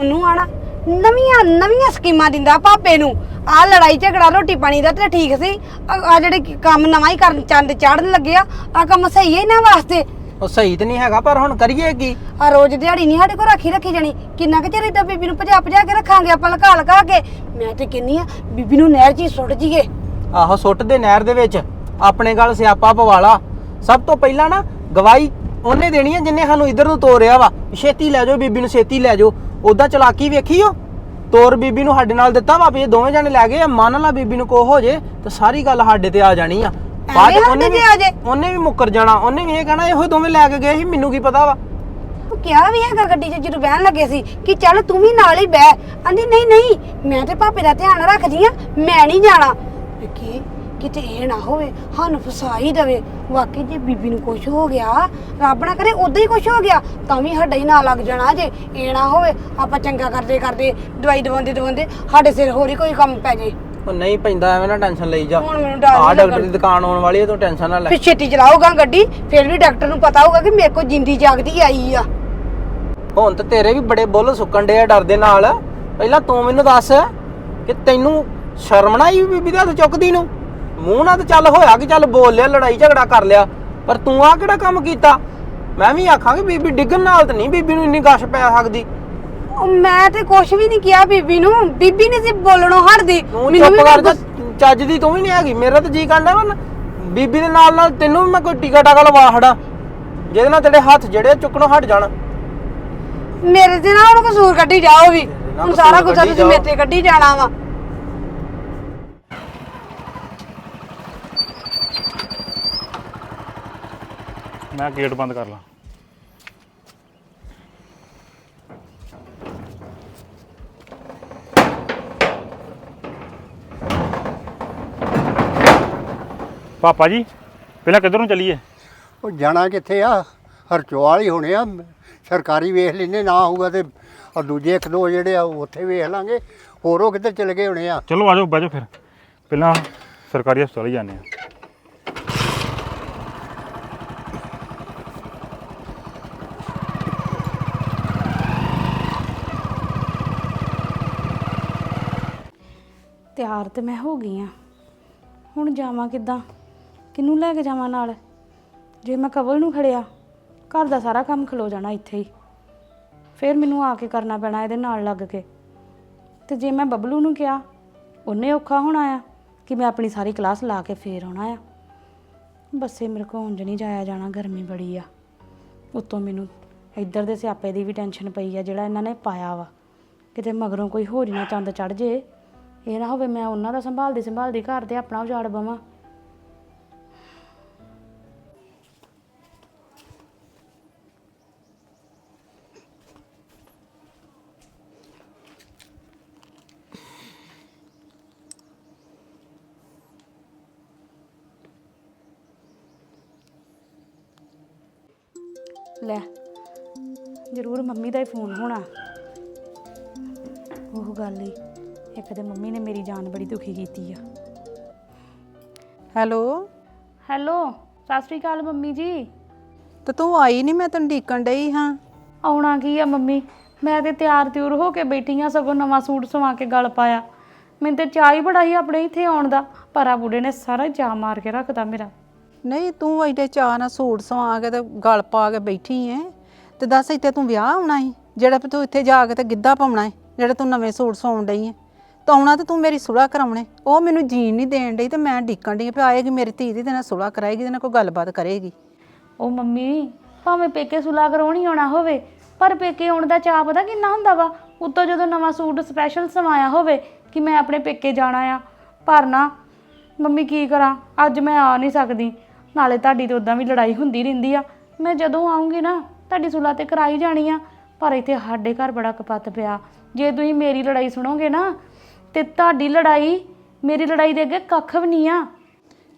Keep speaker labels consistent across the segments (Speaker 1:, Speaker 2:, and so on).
Speaker 1: ਉਹਨੂੰ ਆਣਾ। ਨਵੀਆਂ ਨਵੀਆਂ ਸਕੀਮਾਂ ਦਿੰਦਾ ਪਾਪੇ ਨੂੰ। ਆ ਲੜਾਈ ਝਗੜਾ ਰੋਟੀ ਪਾਣੀ ਦਾ ਤੇ ਠੀਕ ਸੀ। ਆ ਜਿਹੜੇ ਕੀ ਕੰਮ ਨਵਾਂ ਹੀ ਕਰਨ ਚੰਦ ਚਾੜਨ ਲੱਗਿਆ ਆ ਕੰਮ ਸਹੀ ਹੈ ਇਹਨਾਂ ਵਾਸਤੇ?
Speaker 2: ਉਹ ਸਹੀ ਤੇ ਨਹੀਂ ਹੈਗਾ ਪਰ ਹੁਣ ਕਰੀਏ ਕੀ?
Speaker 1: ਆ ਰੋਜ਼ ਦਿਹਾੜੀ ਨਹੀਂ ਸਾਡੇ ਕੋਲ ਰੱਖੀ ਰੱਖੀ ਜਾਣੀ। ਕਿੰਨਾ ਕੁ ਚਿਰ ਏਦਾਂ ਬੀਬੀ ਨੂੰ ਭਜਾ ਭਜਾ ਕੇ ਰੱਖਾਂਗੇ ਆਪਾਂ ਲਗਾ ਲਗਾ ਕੇ? ਮੈਂ ਤੇ ਕਹਿੰਨੀ ਆ ਬੀਬੀ ਨੂੰ ਨਹਿਰ 'ਚ ਹੀ ਸੁੱਟ ਜੀਏ
Speaker 2: ਆਹੋ ਸੁੱਟ ਦੇ ਨਹਿਰ ਦੇ ਵਿੱਚ। ਆਪਣੇ ਗੱਲ ਸਿਆਪਾ ਪਵਾਲਾ। ਸਭ ਤੋਂ ਪਹਿਲਾਂ ਨਾ ਗਵਾਹੀ ਉਹਨੇ ਦੇਣੀ ਹੈ ਜਿੰਨੇ ਸਾਨੂੰ ਇੱਧਰ ਨੂੰ ਤੋਰਿਆ ਵਾ। ਛੇਤੀ ਲੈ ਜਾਓ ਬੀਬੀ ਨੂੰ ਛੇਤੀ ਲੈ ਜਾਓ। ਉਦਾਂ ਚਲਾਕੀ ਵੇਖੀਓ ਤੋਰ ਬੀਬੀ ਨੂੰ ਸਾਡੇ ਨਾਲ ਦਿੱਤਾ ਵਾ ਵੀ ਇਹ ਦੋਵੇਂ ਜਣੇ ਲੈ ਗਏ ਆ ਮੰਨ ਲਾ ਬੀਬੀ ਨੂੰ ਕੋ ਹੋ ਜੇ ਤਾਂ ਸਾਰੀ ਗੱਲ ਸਾਡੇ ਤੇ ਆ ਜਾਣੀ ਆ। ਬਾਅਦ 'ਚ
Speaker 1: ਐਵੇਂ
Speaker 2: ਉਹਨੇ
Speaker 1: ਸਾਡੇ
Speaker 2: ਵੀ
Speaker 1: ਤੇ ਆ ਜੇ?
Speaker 2: ਉਹਨੇ ਵੀ ਮੁੱਕਰ ਜਾਣਾ ਉਹਨੇ ਵੀ ਇਹ ਕਹਿਣਾ ਇਹੋ ਦੋਵੇਂ ਲੈ ਕੇ ਗਏ ਸੀ ਮੈਨੂੰ ਕੀ ਪਤਾ ਵਾ।
Speaker 1: ਉਹ ਕਿਹਾ ਵੀ ਹੈਗਾ ਗੱਡੀ 'ਚ ਜਦੋਂ ਬਹਿਣ ਲੱਗੇ ਸੀ ਕਿ ਚੱਲ ਤੂੰ ਵੀ ਨਾਲ ਹੀ ਬਹਿ। ਆਂਦੀ ਨਹੀਂ ਨਹੀਂ ਮੈਂ ਤੇ ਪਾਪੇ ਦਾ ਧਿਆਨ ਰੱਖਦੀ ਆ ਮੈਂ ਨਹੀਂ ਜਾਣਾ। ਕਿ? ਕਿਤੇ ਇਹ ਨਾ ਹੋਵੇ ਸਾਨੂੰ ਫਸਾ ਹੀ ਦਵੇ। ਵਾਕਈ ਜੇ ਬੀਬੀ ਨੂੰ ਕੁਝ ਹੋ ਗਿਆ ਰੱਬ ਨਾ ਕਰੇ ਉਦਾਂ ਹੀ ਕੁਝ ਹੋ ਗਿਆ ਤਾਂ ਵੀ ਸਾਡਾ ਹੀ ਨਾ ਲੱਗ ਜਾਣਾ ਜੇ। ਇਹ ਨਾ ਹੋਵੇ ਆਪਾਂ ਚੰਗਾ ਕਰਦੇ ਕਰਦੇ ਦਵਾਈ ਦਵਾਉਂਦੇ ਦਵਾਉਂਦੇ ਸਾਡੇ ਸਿਰ ਹੋਰ ਹੀ ਕੋਈ ਕੰਮ ਪੈ ਜੇ।
Speaker 2: ਉਹ ਨਹੀਂ ਪੈਂਦਾ ਐਵੇਂ ਨਾ ਟੈਨਸ਼ਨ ਲਈ ਜਾ।
Speaker 1: ਹੁਣ ਮੈਨੂੰ ਡਰ
Speaker 2: ਆ
Speaker 1: ਵੀ
Speaker 2: ਡਾਕਟਰ। ਦੀ ਦੁਕਾਨ ਆਉਣ ਵਾਲੀ ਹੈ ਤੂੰ ਟੈਨਸ਼ਨ ਨਾ ਲੈ।
Speaker 1: ਫਿਰ ਛੇਤੀ ਚਲਾਊਗਾ ਗੱਡੀ ਫਿਰ ਵੀ ਡਾਕਟਰ ਨੂੰ ਪਤਾ ਹੋਊਗਾ ਕਿ ਮੇਰੇ ਕੋਲ ਜਿੰਦੀ ਜਾਗਦੀ ਆਈ ਆ।
Speaker 2: ਹੁਣ ਤੇ ਤੇਰੇ ਵੀ ਬੜੇ ਬੁੱਲ ਸੁੱਕਣ ਡੇ ਆ ਡਰ ਦੇ ਨਾਲ। ਪਹਿਲਾਂ ਤੂੰ ਮੈਨੂੰ ਦੱਸ ਕਿ ਤੈਨੂੰ ਸ਼ਰਮ ਨਾ ਆਈ ਬੀਬੀ ਦੇ ਹੱਥ ਚੁੱਕਦੀ ਨੂੰ? ਮੂੰਹ ਨਾਲ ਤਾਂ ਚੱਲ ਹੋਇਆ ਕਿ ਚੱਲ ਬੋਲ ਲਿਆ ਲੜਾਈ ਝਗੜਾ ਕਰ ਲਿਆ ਪਰ ਤੂੰ ਆ ਕਿਹੜਾ ਕੰਮ ਕੀਤਾ? ਮੈਂ ਵੀ ਆਖਾਂਗੇ ਬੀਬੀ ਡਿੱਗਣ ਨਾਲ ਤਾਂ ਨਹੀਂ ਬੀਬੀ ਨੂੰ ਇੰਨੀ ਗਸ਼ ਪੈ ਸਕਦੀ।
Speaker 1: ਉਹ ਮੈਂ ਤੇ ਕੁਛ ਵੀ ਨਹੀਂ ਕਿਹਾ ਬੀਬੀ ਨੂੰ ਬੀਬੀ ਨੇ ਸੀ ਬੋਲਣੋਂ ਹਟਦੀ
Speaker 2: ਤੂੰ
Speaker 1: ਮੈਨੂੰ
Speaker 2: ਚੁੱਪ ਕਰ ਜਾ ਚੱਜ ਦੀ ਤੂੰ ਵੀ ਨਹੀਂ ਹੈਗੀ ਮੇਰਾ ਤਾਂ ਜੀ ਕਰਦਾ ਵਾ ਨਾ। ਬੀਬੀ ਦੇ ਨਾਲ ਨਾਲ ਤੈਨੂੰ ਵੀ ਮੈਂ ਕੋਈ ਟੀਕਾ ਟਾਕਾ ਲਵਾ ਹੜਾ ਜਿਹਦੇ ਨਾਲ ਤੇਰੇ ਹੱਥ ਜਿਹੜੇ ਚੁੱਕਣੋਂ ਹਟ ਜਾਣ।
Speaker 1: ਮੇਰੇ ਤੇ ਨਾ ਉਹਨੂੰ ਕਸੂਰ ਕੱਢੀ ਜਾਓ ਵੀ। ਹੁਣ ਸਾਰਾ
Speaker 2: ਕੱਢੀ
Speaker 1: ਤੁਸੀਂ ਮੇਰੇ
Speaker 2: ਜਾਓ।
Speaker 1: ਤੇ ਕੱਢੀ ਜਾਣਾ ਵਾ।
Speaker 3: ਮੈਂ ਗੇਟ ਬੰਦ ਕਰ ਲਾਂ। ਪਾਪਾ ਜੀ ਪਹਿਲਾਂ ਕਿੱਧਰ ਨੂੰ ਚੱਲੀਏ?
Speaker 4: ਉਹ ਜਾਣਾ ਕਿੱਥੇ ਆ? ਹਰਚੋਆਲ ਹੀ ਹੋਣੇ ਆ। ਸਰਕਾਰੀ ਵੇਖ ਲੈਨੇ ਨਾ ਹੋਊਗਾ ਤੇ ਆ ਦੂਜੇ ਇੱਕ ਦੋ ਜਿਹੜੇ ਆ ਉੱਥੇ ਵੇਖ ਲਾਂਗੇ। ਹੋਰ ਉਹ ਕਿੱਧਰ ਚਲੇ ਗਏ ਹੋਣੇ ਆ?
Speaker 3: ਚਲੋ ਆਜੋ ਬਹਿ ਜਾਓ ਫਿਰ। ਪਹਿਲਾਂ ਸਰਕਾਰੀ ਹਸਪਤਾਲ ਹੀ ਜਾਂਦੇ ਆ।
Speaker 5: ਤਿਆਰ ਤੇ ਮੈਂ ਹੋ ਗਈ ਆ। ਹੁਣ ਜਾਵਾਂ ਕਿੱਦਾਂ? ਕਿਹਨੂੰ ਲੈ ਕੇ ਜਾਵਾਂ ਨਾਲ? ਜੇ ਮੈਂ ਕਵਲ ਨੂੰ ਖੜਿਆ, ਘਰ ਦਾ ਸਾਰਾ ਕੰਮ ਖਲੋ ਜਾਣਾ ਇੱਥੇ ਹੀ। ਫਿਰ ਮੈਨੂੰ ਆ ਕੇ ਕਰਨਾ ਪੈਣਾ ਇਹਦੇ ਨਾਲ ਲੱਗ ਕੇ। ਤੇ ਜੇ ਮੈਂ ਬਬਲੂ ਨੂੰ ਕਿਹਾ, ਉਹਨੇ ਔਖਾ ਹੋਣਾ ਆ ਕਿ ਮੈਂ ਆਪਣੀ ਸਾਰੀ ਕਲਾਸ ਲਾ ਕੇ ਫੇਰ ਆਉਣਾ ਆ। ਬੱਸੇ ਮੇਰੇ ਕੋਲ ਉਂਝ ਨਹੀਂ ਜਾਇਆ ਜਾਣਾ, ਗਰਮੀ ਬੜੀ ਆ। ਉੱਤੋਂ ਮੈਨੂੰ ਇੱਧਰ ਦੇ ਸਿਆਪੇ ਦੀ ਵੀ ਟੈਨਸ਼ਨ ਪਈ ਆ ਜਿਹੜਾ ਇਹਨਾਂ ਨੇ ਪਾਇਆ ਵਾ। ਕਿਤੇ ਮਗਰੋਂ ਕੋਈ ਹੋਰ ਹੀ ਨਾ ਚੰਦ ਚੜ ਜੇ। ਇਹ ਨਾ ਹੋਵੇ ਮੈਂ ਉਹਨਾਂ ਦਾ ਸੰਭਾਲਦੀ ਸੰਭਾਲਦੀ ਘਰ ਤੇ ਆਪਣਾ ਉਜਾੜ ਬਵਾਂ। ਲੈ, ਜ਼ਰੂਰ ਮੰਮੀ ਦਾ ਹੀ ਫੋਨ ਹੋਣਾ। ਉਹ ਗੱਲ ਹੀ ਇੱਕ ਤੇ ਮੰਮੀ ਨੇ ਮੇਰੀ ਜਾਨ ਬੜੀ ਦੁਖੀ ਕੀਤੀ ਆ।
Speaker 6: ਹੈਲੋ?
Speaker 5: ਹੈਲੋ ਸਤਿ ਸ਼੍ਰੀ ਅਕਾਲ ਮੰਮੀ ਜੀ।
Speaker 6: ਤੇ ਤੂੰ ਆਈ ਨਹੀਂ ਮੈਂ ਤੈਨੂੰ ਢੀਕਣ ਡਈ ਹਾਂ।
Speaker 5: ਆਉਣਾ ਕੀ ਆ ਮੰਮੀ? ਮੈਂ ਤੇ ਤਿਆਰ ਤਿਉਰ ਹੋ ਕੇ ਬੈਠੀ ਆ ਸਗੋਂ ਨਵਾਂ ਸੂਟ ਸਵਾ ਕੇ ਗਲ ਪਾਇਆ। ਮੈਨੂੰ ਤੇ ਚਾਹ ਹੀ ਬੜਾ ਹੀ ਆਪਣੇ ਇੱਥੇ ਆਉਣ ਦਾ ਪਰ ਆ ਬੁੱਢੇ ਨੇ ਸਾਰਾ ਜਾ ਮਾਰ ਕੇ ਰੱਖਦਾ ਮੇਰਾ।
Speaker 6: ਨਹੀਂ ਤੂੰ ਐਡੇ ਚਾਅ ਨਾਲ ਸੂਟ ਸਵਾ ਕੇ ਤੇ ਗਲ ਪਾ ਕੇ ਬੈਠੀ ਐ ਤੇ ਦੱਸ ਇੱਥੇ ਤੂੰ ਵਿਆਹ ਆਉਣਾ ਸੀ ਜਿਹੜਾ ਤੂੰ ਇੱਥੇ ਜਾ ਕੇ ਤੇ ਗਿੱਧਾ ਪਾਉਣਾ ਹੈ ਜਿਹੜਾ ਤੂੰ ਨਵੇਂ ਸੂਟ ਸਵਾਉਣ ਡਈ ਐ ਤਾਂ ਆਉਣਾ ਤੇ ਤੂੰ ਮੇਰੀ ਸੁਲਾ ਕਰਾਉਣੇ। ਉਹ ਮੈਨੂੰ ਜੀਣ ਨਹੀਂ ਦੇਣ ਡਈ ਤੇ ਮੈਂ ਢੀਕਣ ਡਈ ਪਈ ਆਏਗੀ ਮੇਰੀ ਧੀ ਦੀ ਤੇ ਨਾਲ ਸੁਲਾ ਕਰਾਏਗੀ ਤੇ ਨਾਲ ਕੋਈ ਗੱਲਬਾਤ ਕਰੇਗੀ।
Speaker 5: ਉਹ ਮੰਮੀ, ਭਾਵੇਂ ਪੇਕੇ ਸੁਲਾ ਕਰਾਉਣੀ ਆਉਣਾ ਹੋਵੇ, ਪਰ ਪੇਕੇ ਆਉਣ ਦਾ ਚਾਹ ਪਤਾ ਕਿੰਨਾ ਹੁੰਦਾ ਵਾ? ਉੱਤੋਂ ਜਦੋਂ ਨਵਾਂ ਸੂਟ ਸਪੈਸ਼ਲ ਸਵਾਇਆ ਹੋਵੇ ਕਿ ਮੈਂ ਆਪਣੇ ਪੇਕੇ ਜਾਣਾ ਆ, ਪਰ ਨਾ, ਮੰਮੀ ਕੀ ਕਰਾਂ? ਅੱਜ ਮੈਂ ਆ ਨਹੀਂ ਸਕਦੀ। ਨਾਲੇ ਤੁਹਾਡੀ ਤੇ ਉਦਾਂ ਵੀ ਲੜਾਈ ਹੁੰਦੀ ਰਹਿੰਦੀ ਆ। ਮੈਂ ਜਦੋਂ ਆਉਂਗੀ ਨਾ, ਤੁਹਾਡੀ ਸੁਲਾ ਤੇ ਕਰਾਈ ਜਾਣੀ ਆ, ਪਰ ਇੱਥੇ ਸਾਡੇ ਘਰ ਬੜਾ ਕਪੱਤ ਪਿਆ। ਜੇ ਤੁਸੀਂ ਮੇਰੀ ਲੜਾਈ ਸੁਣੋਗੇ ਨਾ ਤੇ ਤੁਹਾਡੀ ਲੜਾਈ ਮੇਰੀ ਲੜਾਈ ਦੇ ਅੱਗੇ ਕੱਖ ਵੀ ਨਹੀਂ ਆ।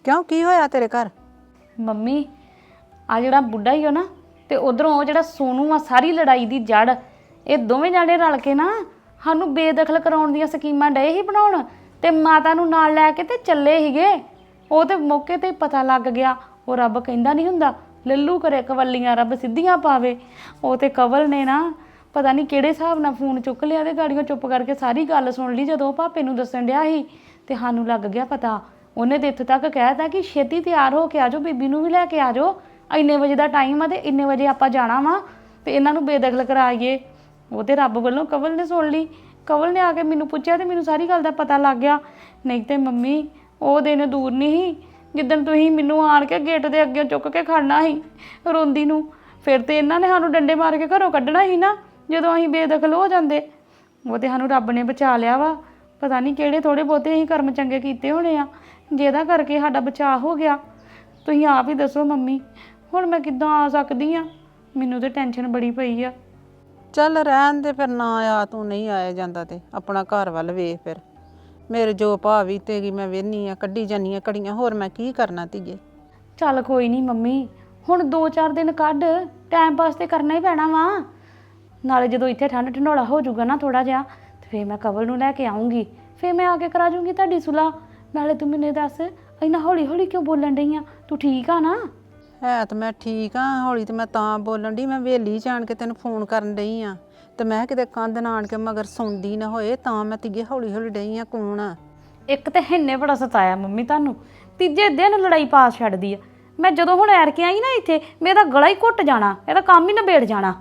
Speaker 6: ਕਿਉਂ? ਕੀ ਹੋਇਆ ਤੇਰੇ ਘਰ?
Speaker 5: ਮੰਮੀ ਆ ਜਿਹੜਾ ਬੁੱਢਾ ਹੀ ਹੋ ਨਾ ਤੇ ਉਧਰੋਂ ਉਹ ਜਿਹੜਾ ਸੋਨੂ ਆ ਸਾਰੀ ਲੜਾਈ ਦੀ ਜੜ ਇਹ ਦੋਵੇਂ ਜਾਣੇ ਰਲ ਕੇ ਨਾ ਸਾਨੂੰ ਬੇਦਖਲ ਕਰਾਉਣ ਦੀਆਂ ਸਕੀਮਾਂ ਡਏ ਹੀ ਬਣਾਉਣ ਤੇ ਮਾਤਾ ਨੂੰ ਨਾਲ ਲੈ ਕੇ ਤੇ ਚੱਲੇ ਹੀਗੇ ਉਹ ਤੇ ਮੌਕੇ ਤੇ ਹੀ ਪਤਾ ਲੱਗ ਗਿਆ ਉਹ ਰੱਬ ਕਹਿੰਦਾ ਨਹੀਂ ਹੁੰਦਾ ਲੱਲੂ ਕਰੇ ਕਵੱਲੀਆਂ ਰੱਬ ਸਿੱਧੀਆਂ ਪਾਵੇ। ਉਹ ਤੇ ਕਵਲ ਨੇ ਨਾ ਪਤਾ ਨਹੀਂ ਕਿਹੜੇ ਹਿਸਾਬ ਨਾਲ ਫੋਨ ਚੁੱਕ ਲਿਆ ਤੇ ਗਾੜੀਆਂ ਚੁੱਪ ਕਰਕੇ ਸਾਰੀ ਗੱਲ ਸੁਣ ਲਈ ਜਦੋਂ ਉਹ ਭਾਪੇ ਨੂੰ ਦੱਸਣ ਡਿਆ ਸੀ ਤੇ ਸਾਨੂੰ ਲੱਗ ਗਿਆ ਪਤਾ। ਉਹਨੇ ਤੇ ਇੱਥੇ ਤੱਕ ਕਹਿਤਾ ਕਿ ਛੇਤੀ ਤਿਆਰ ਹੋ ਕੇ ਆ ਜਾਓ, ਬੀਬੀ ਨੂੰ ਵੀ ਲੈ ਕੇ ਆ ਜਾਓ। ਇੰਨੇ ਵਜੇ ਦਾ ਟਾਈਮ ਆ ਤੇ ਇੰਨੇ ਵਜੇ ਆਪਾਂ ਜਾਣਾ ਵਾ ਤੇ ਇਹਨਾਂ ਨੂੰ ਬੇਦਖਲ ਕਰਾਈਏ। ਉਹ ਤੇ ਰੱਬ ਵੱਲੋਂ ਕਵਲ ਨੇ ਸੁਣ ਲਈ। ਕਵਲ ਨੇ ਆ ਕੇ ਮੈਨੂੰ ਪੁੱਛਿਆ ਤੇ ਮੈਨੂੰ ਸਾਰੀ ਗੱਲ ਦਾ ਪਤਾ ਲੱਗ ਗਿਆ। ਨਹੀਂ ਤੇ ਮੰਮੀ, ਉਹ ਦਿਨ ਦੂਰ ਨਹੀਂ ਸੀ। ਜਿੱਦਣ ਤੁਸੀਂ ਮੈਨੂੰ ਆਣ ਕੇ ਗੇਟ ਦੇ ਅੱਗੇ ਚੁੱਕ ਕੇ ਖੜਨਾ ਸੀ ਰੋਂਦੀ ਨੂੰ, ਫਿਰ ਤੇ ਇਹਨਾਂ ਨੇ ਸਾਨੂੰ ਡੰਡੇ ਮਾਰ ਕੇ ਘਰੋਂ ਕੱਢਣਾ ਸੀ ਨਾ। ਜਦੋਂ ਅਸੀਂ ਬੇਦਖਲ ਹੋ ਜਾਂਦੇ ਉਹ ਤੇ ਸਾਨੂੰ ਰੱਬ ਨੇ ਬਚਾ ਲਿਆ ਵਾ। ਪਤਾ ਨਹੀਂ ਕਿਹੜੇ ਥੋੜੇ ਬਹੁਤੇ ਅਸੀਂ ਕਰਮ ਚੰਗੇ ਕੀਤੇ ਹੋਣੇ ਆ ਜਿਹਦਾ ਕਰਕੇ ਸਾਡਾ ਬਚਾਅ ਹੋ ਗਿਆ। ਤੁਸੀਂ ਆਪ ਹੀ ਦੱਸੋ ਮੰਮੀ ਹੁਣ ਮੈਂ ਕਿੱਦਾਂ ਆ ਸਕਦੀ ਆ? ਮੈਨੂੰ ਤੇ ਟੈਨਸ਼ਨ ਬੜੀ ਪਈ ਆ।
Speaker 6: ਚੱਲ ਰਹਿਣ ਦੇ ਫਿਰ ਨਾ ਆ ਤੂੰ ਨਹੀਂ ਆਇਆ ਜਾਂਦਾ ਤੇ ਆਪਣਾ ਘਰ ਵੱਲ ਵੇਖ ਫਿਰ। ਮੇਰੇ ਜੋ ਭਾਵੀ ਤੇਗੀ ਮੈਂ ਵੇਹਨੀ ਆ ਕੱਢੀ ਜਾਨੀ ਆ ਕੜੀਆਂ ਹੋਰ ਮੈਂ ਕੀ ਕਰਨਾ ਧੀਏ?
Speaker 5: ਚੱਲ ਕੋਈ ਨਹੀਂ ਮੰਮੀ ਹੁਣ 2-4 ਦਿਨ ਕੱਢ ਟਾਈਮ ਪਾਸ ਤੇ ਕਰਨਾ ਹੀ ਪੈਣਾ ਵਾ। ਨਾਲੇ ਜਦੋਂ ਇੱਥੇ ਠੰਡ ਢੰਡੋਲਾ ਹੋ ਜਾਊਗਾ ਨਾ ਥੋੜਾ ਜਿਹਾ ਤੇ ਫੇਰ ਮੈਂ ਕਵਲ ਨੂੰ ਲੈ ਕੇ ਆਉਂਗੀ ਫੇਰ ਮੈਂ ਆ ਕੇ ਕਰਾ ਜੂੰਗੀ ਤੁਹਾਡੀ ਸੁਲਾ ਨਾਲੇ ਤੂੰ ਮੈਨੂੰ ਇਹ ਦੱਸ ਇੰਨਾ ਹੌਲੀ ਹੌਲੀ ਕਿਉਂ ਬੋਲਣ ਡਈ ਆ? ਤੂੰ ਠੀਕ ਆ ਨਾ?
Speaker 6: ਹੈ ਤਾਂ ਮੈਂ ਠੀਕ ਆ ਹੌਲੀ ਤੇ ਮੈਂ ਤਾਂ ਬੋਲਣ ਦੀ ਮੈਂ ਵੇਲੀ ਜਾਣ ਕੇ ਤੈਨੂੰ ਫੋਨ ਕਰਨ ਡਈ ਆ। ਤੇ ਮੈਂ ਕਿਤੇ ਕੰਧ ਨਾਣ ਕੇ ਮਗਰ ਸੁਣਦੀ ਨਾ ਹੋਏ ਤਾਂ ਮੈਂ ਧੀਏ ਹੌਲੀ ਹੌਲੀ ਡਈ ਆ ਕੌਣ ਆ?
Speaker 5: ਇੱਕ ਤੇ ਹਿੰਨੇ ਬੜਾ ਸਤਾਇਆ ਮੰਮੀ ਤੁਹਾਨੂੰ ਤੀਜੇ ਦਿਨ ਲੜਾਈ ਪਾਸ ਛੱਡਦੀ ਆ। ਮੈਂ ਜਦੋਂ ਹੁਣ ਐਰ ਕੇ ਆਈ ਨਾ ਇੱਥੇ ਮੇਰਾ ਗਲਾ ਹੀ ਘੁੱਟ ਜਾਣਾ ਇਹਦਾ ਕੰਮ ਹੀ ਨਿਬੇੜ ਜਾਣਾ।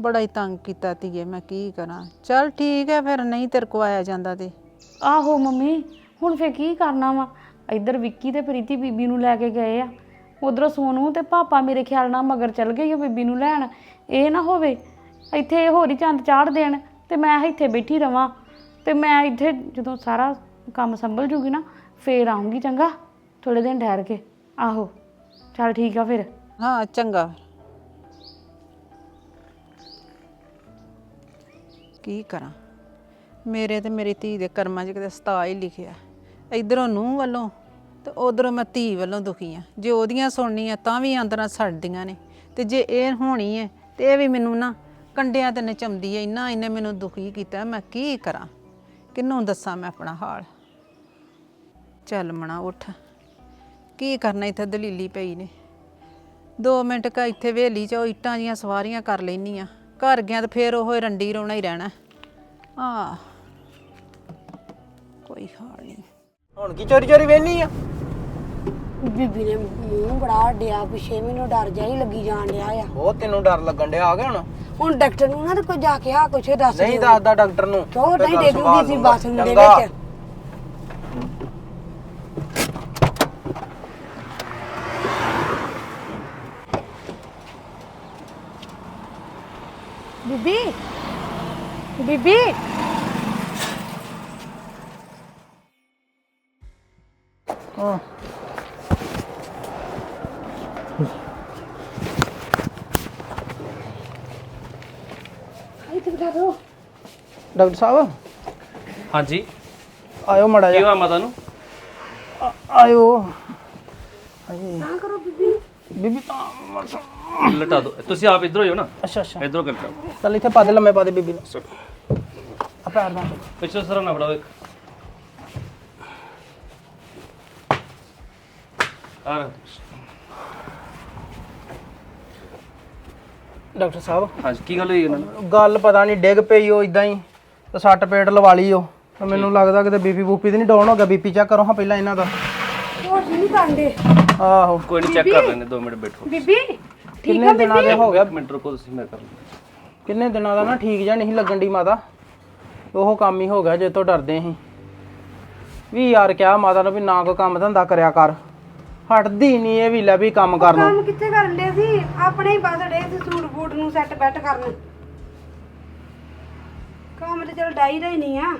Speaker 6: ਬੜਾ ਹੀ ਤੰਗ ਕੀਤਾ ਧੀਏ ਮੈਂ ਕੀ ਕਰਾਂ? ਚੱਲ ਠੀਕ ਹੈ ਫਿਰ ਨਹੀਂ ਤੇਰੇ ਕੋ ਆਇਆ ਜਾਂਦਾ ਤੇ।
Speaker 5: ਆਹੋ ਮੰਮੀ ਹੁਣ ਫੇਰ ਕੀ ਕਰਨਾ ਵਾ? ਇੱਧਰ ਵਿੱਕੀ ਤੇ ਪ੍ਰੀਤੀ ਬੀਬੀ ਨੂੰ ਲੈ ਕੇ ਗਏ ਆ। ਉਧਰੋਂ ਸੋਨੂ ਤੇ ਪਾਪਾ ਮੇਰੇ ਖਿਆਲ ਨਾਲ ਮਗਰ ਚੱਲ ਗਏ ਆ ਬੀਬੀ ਨੂੰ ਲੈਣ। ਇਹ ਨਾ ਹੋਵੇ ਇੱਥੇ ਹੋਰ ਹੀ ਚੰਦ ਚਾੜ ਦੇਣ ਤੇ ਮੈਂ ਇੱਥੇ ਬੈਠੀ ਰਵਾਂ। ਤੇ ਮੈਂ ਇੱਥੇ ਜਦੋਂ ਸਾਰਾ ਕੰਮ ਸੰਭਲ ਜੂਗੀ ਨਾ ਫੇਰ ਆਉਂਗੀ ਚੰਗਾ ਥੋੜੇ ਦਿਨ ਠਹਿਰ ਕੇ। ਆਹੋ ਚੱਲ ਠੀਕ ਆ ਫਿਰ।
Speaker 6: ਹਾਂ ਚੰਗਾ। ਕੀ ਕਰਾਂ? ਮੇਰੇ ਤੇ ਮੇਰੀ ਧੀ ਦੇ ਕਰਮਾਂ 'ਚ ਕਿਤੇ ਸਤਾ ਹੀ ਲਿਖਿਆ। ਇਧਰੋਂ ਨੂੰਹ ਵੱਲੋਂ ਤੇ ਉਧਰੋਂ ਮੈਂ ਧੀ ਵੱਲੋਂ ਦੁਖੀ ਆ। ਜੇ ਉਹਦੀਆਂ ਸੁਣਨੀਆਂ ਤਾਂ ਵੀ ਅੰਦਰਾਂ ਸੜਦੀਆਂ ਨੇ। ਤੇ ਜੇ ਇਹ ਹੋਣੀ ਹੈ ਤੇ ਇਹ ਵੀ ਮੈਨੂੰ ਨਾ ਕੰਡਿਆਂ ਤੇ ਨਚਮਦੀ ਐ ਇੰਨਾ ਇਹਨੇ ਮੈਨੂੰ ਦੁਖੀ ਕੀਤਾ, ਮੈਂ ਕੀ ਕਰਾਂ? ਕਿਹਨੂੰ ਦੱਸਾਂ ਮੈਂ ਆਪਣਾ ਹਾਲ? ਚੱਲ ਮਣਾ ਉੱਠ। ਕੀ ਕਰਨਾ ਇੱਥੇ ਦਲੀਲੀ ਪਈ ਨੇ? 2 ਮਿੰਟ ਕ ਇੱਥੇ ਵੇਲੀ ਚ ਉਹ ਇੱਟਾਂ ਜੀਆਂ ਸਵਾਰੀਆਂ ਕਰ ਲੈਨੀ ਆ। ਘਰ ਗਿਆ ਤੇ ਫੇਰ ਉਹ ਰੰਡੀ ਰੋਣਾ ਹੀ ਰਹਿਣਾ। ਆ ਕੋਈ ਹਾਲ ਨਹੀਂ।
Speaker 2: ਹੁਣ ਕੀ ਚੋਰੀ ਚੋਰੀ ਵੇਹਨੀ ਆ?
Speaker 1: ਬੀਬੀ ਨੇ ਮੂੰਹ ਬੜਾ ਡਿਆ ਪਿਛੇ ਮੈਨੂੰ ਡਰ ਜਾ ਹੀ ਲੱਗੀ ਜਾਣ ਡਿਆ ਆ।
Speaker 2: ਉਹ ਤੈਨੂੰ ਡਰ ਲੱਗਣ ਡਿਆ ਆ ਗਿਆ ਹੁਣ?
Speaker 1: ਹੁਣ ਡਾਕਟਰ ਨੂੰ ਨਾ ਤੇ ਕੋਈ ਜਾ ਕੇ ਆ ਕੁਛ ਦੱਸ
Speaker 2: ਨਹੀਂ
Speaker 1: ਦਿਓ।
Speaker 2: ਦੱਸਦਾ ਡਾਕਟਰ ਨੂੰ।
Speaker 1: ਕਿਉਂ
Speaker 2: ਤੇ
Speaker 1: ਨਹੀਂ ਦੇ ਦੂਗੀ ਸੀ। ਬਾਥਰੂਮ ਦੇ
Speaker 2: ਚੰਗਾ।
Speaker 1: ਵਿੱਚ ਬੀਬੀ ਬੀਬੀ
Speaker 2: ਹਾਂ।
Speaker 1: ਇੱਥੇ ਬਿਠਾ ਦੋ
Speaker 2: ਡਾਕਟਰ ਸਾਹਿਬ
Speaker 7: ਹਾਂਜੀ।
Speaker 2: ਆਇਓ ਮੜਾ
Speaker 7: ਕੀ
Speaker 2: ਜਾ
Speaker 7: ਹੋਇਆ ਮਾਤਾ ਨੂੰ?
Speaker 2: ਆਇਓ।
Speaker 1: ਤਾਂ ਕਰੋ ਬੀਬੀ
Speaker 2: ਬੀਬੀ ਤਾਂ
Speaker 7: ਲਟਾ ਦਿਓ। ਤੁਸੀਂ ਆਪ ਇਧਰ ਹੋ ਜਾਓ ਨਾ।
Speaker 2: ਅੱਛਾ ਅੱਛਾ।
Speaker 7: ਇਧਰੋਂ ਕਰ
Speaker 2: ਚੱਲ ਇੱਥੇ ਪਾ ਦੇ ਲੰਮੇ ਪਾ ਦੇ ਬੀਬੀ ਨੂੰ। ਪੈਰ ਨਾਲ
Speaker 7: ਪਿੱਛੇ ਸਰ ਨਾ ਫੜਾਓ ਇੱਕ। ਆਰ
Speaker 2: ਡਾਕਟਰ ਸਾਹਿਬ
Speaker 7: ਹਾਂਜੀ ਕੀ ਗੱਲ ਹੋਈ ਇਹਨਾਂ ਨੂੰ
Speaker 2: ਗੱਲ ਪਤਾ ਨਹੀਂ ਡਿੱਗ ਪਈ ਉਹ ਇਦਾਂ ਹੀ ਤੇ ਸੱਟ ਪੇਟ ਲਵਾ ਲਈ ਉਹ। ਤੇ ਮੈਨੂੰ ਲੱਗਦਾ ਕਿਤੇ ਬੀਪੀ ਬੂਪੀ ਤੇ ਨਹੀਂ ਡਾਊਨ ਹੋ ਗਿਆ। ਬੀਪੀ ਚੈੱਕ ਕਰੋ ਹਾਂ ਪਹਿਲਾਂ ਇਹਨਾਂ ਦਾ।
Speaker 1: ਹੋਰ ਨਹੀਂ ਕਰਦੇ।
Speaker 2: ਆਹੋ।
Speaker 7: ਕੋਈ ਨਹੀਂ ਚੈੱਕ ਕਰ ਲੈਣੇ 2 ਮਿੰਟ ਬੈਠੋ।
Speaker 1: ਬੀਬੀ
Speaker 2: ਕਿੰਨੇ ਦਿਨਾਂ ਦੇ ਹੋ ਗਿਆ?
Speaker 7: ਇੱਕ ਮਿੰਟ ਰੁਕੋ ਤੁਸੀਂ ਮੈਂ ਕਰ ਲਵਾਂ
Speaker 2: ਕਿੰਨੇ ਦਿਨਾਂ ਦਾ ਨਾ ਠੀਕ ਜਾਂ ਨਹੀਂ ਲੱਗਣ ਦੀ ਮਾਤਾ। ਉਹ ਕੰਮ ਹੀ ਹੋ ਗਿਆ ਜੇ ਤੋਂ ਡਰਦੇ ਸੀ ਵੀ ਯਾਰ ਕਿਹਾ ਮਾਤਾ ਨੂੰ ਵੀ ਨਾ ਕੋਈ ਕੰਮ ਧੰਦਾ ਕਰਿਆ ਕਰ। ਹਟਦੀ ਨਹੀਂ ਇਹ ਵੀ ਲੈ ਵੀ ਕੰਮ ਕਰਨ। ਨੂੰ
Speaker 1: ਕੰਮ ਕਿੱਥੇ ਕਰਨ ਦੇ ਸੀ? ਆਪਣੇ ਹੀ ਬਸ ਡੇ ਸੀ ਸੂਟ ਬੂਟ ਨੂੰ ਸੈੱਟ ਬੈੱਟ ਕਰਨ। ਕੰਮ ਤੇ ਚਲ ਡਾਈ ਦਾ ਹੀ ਨਹੀਂ ਆ।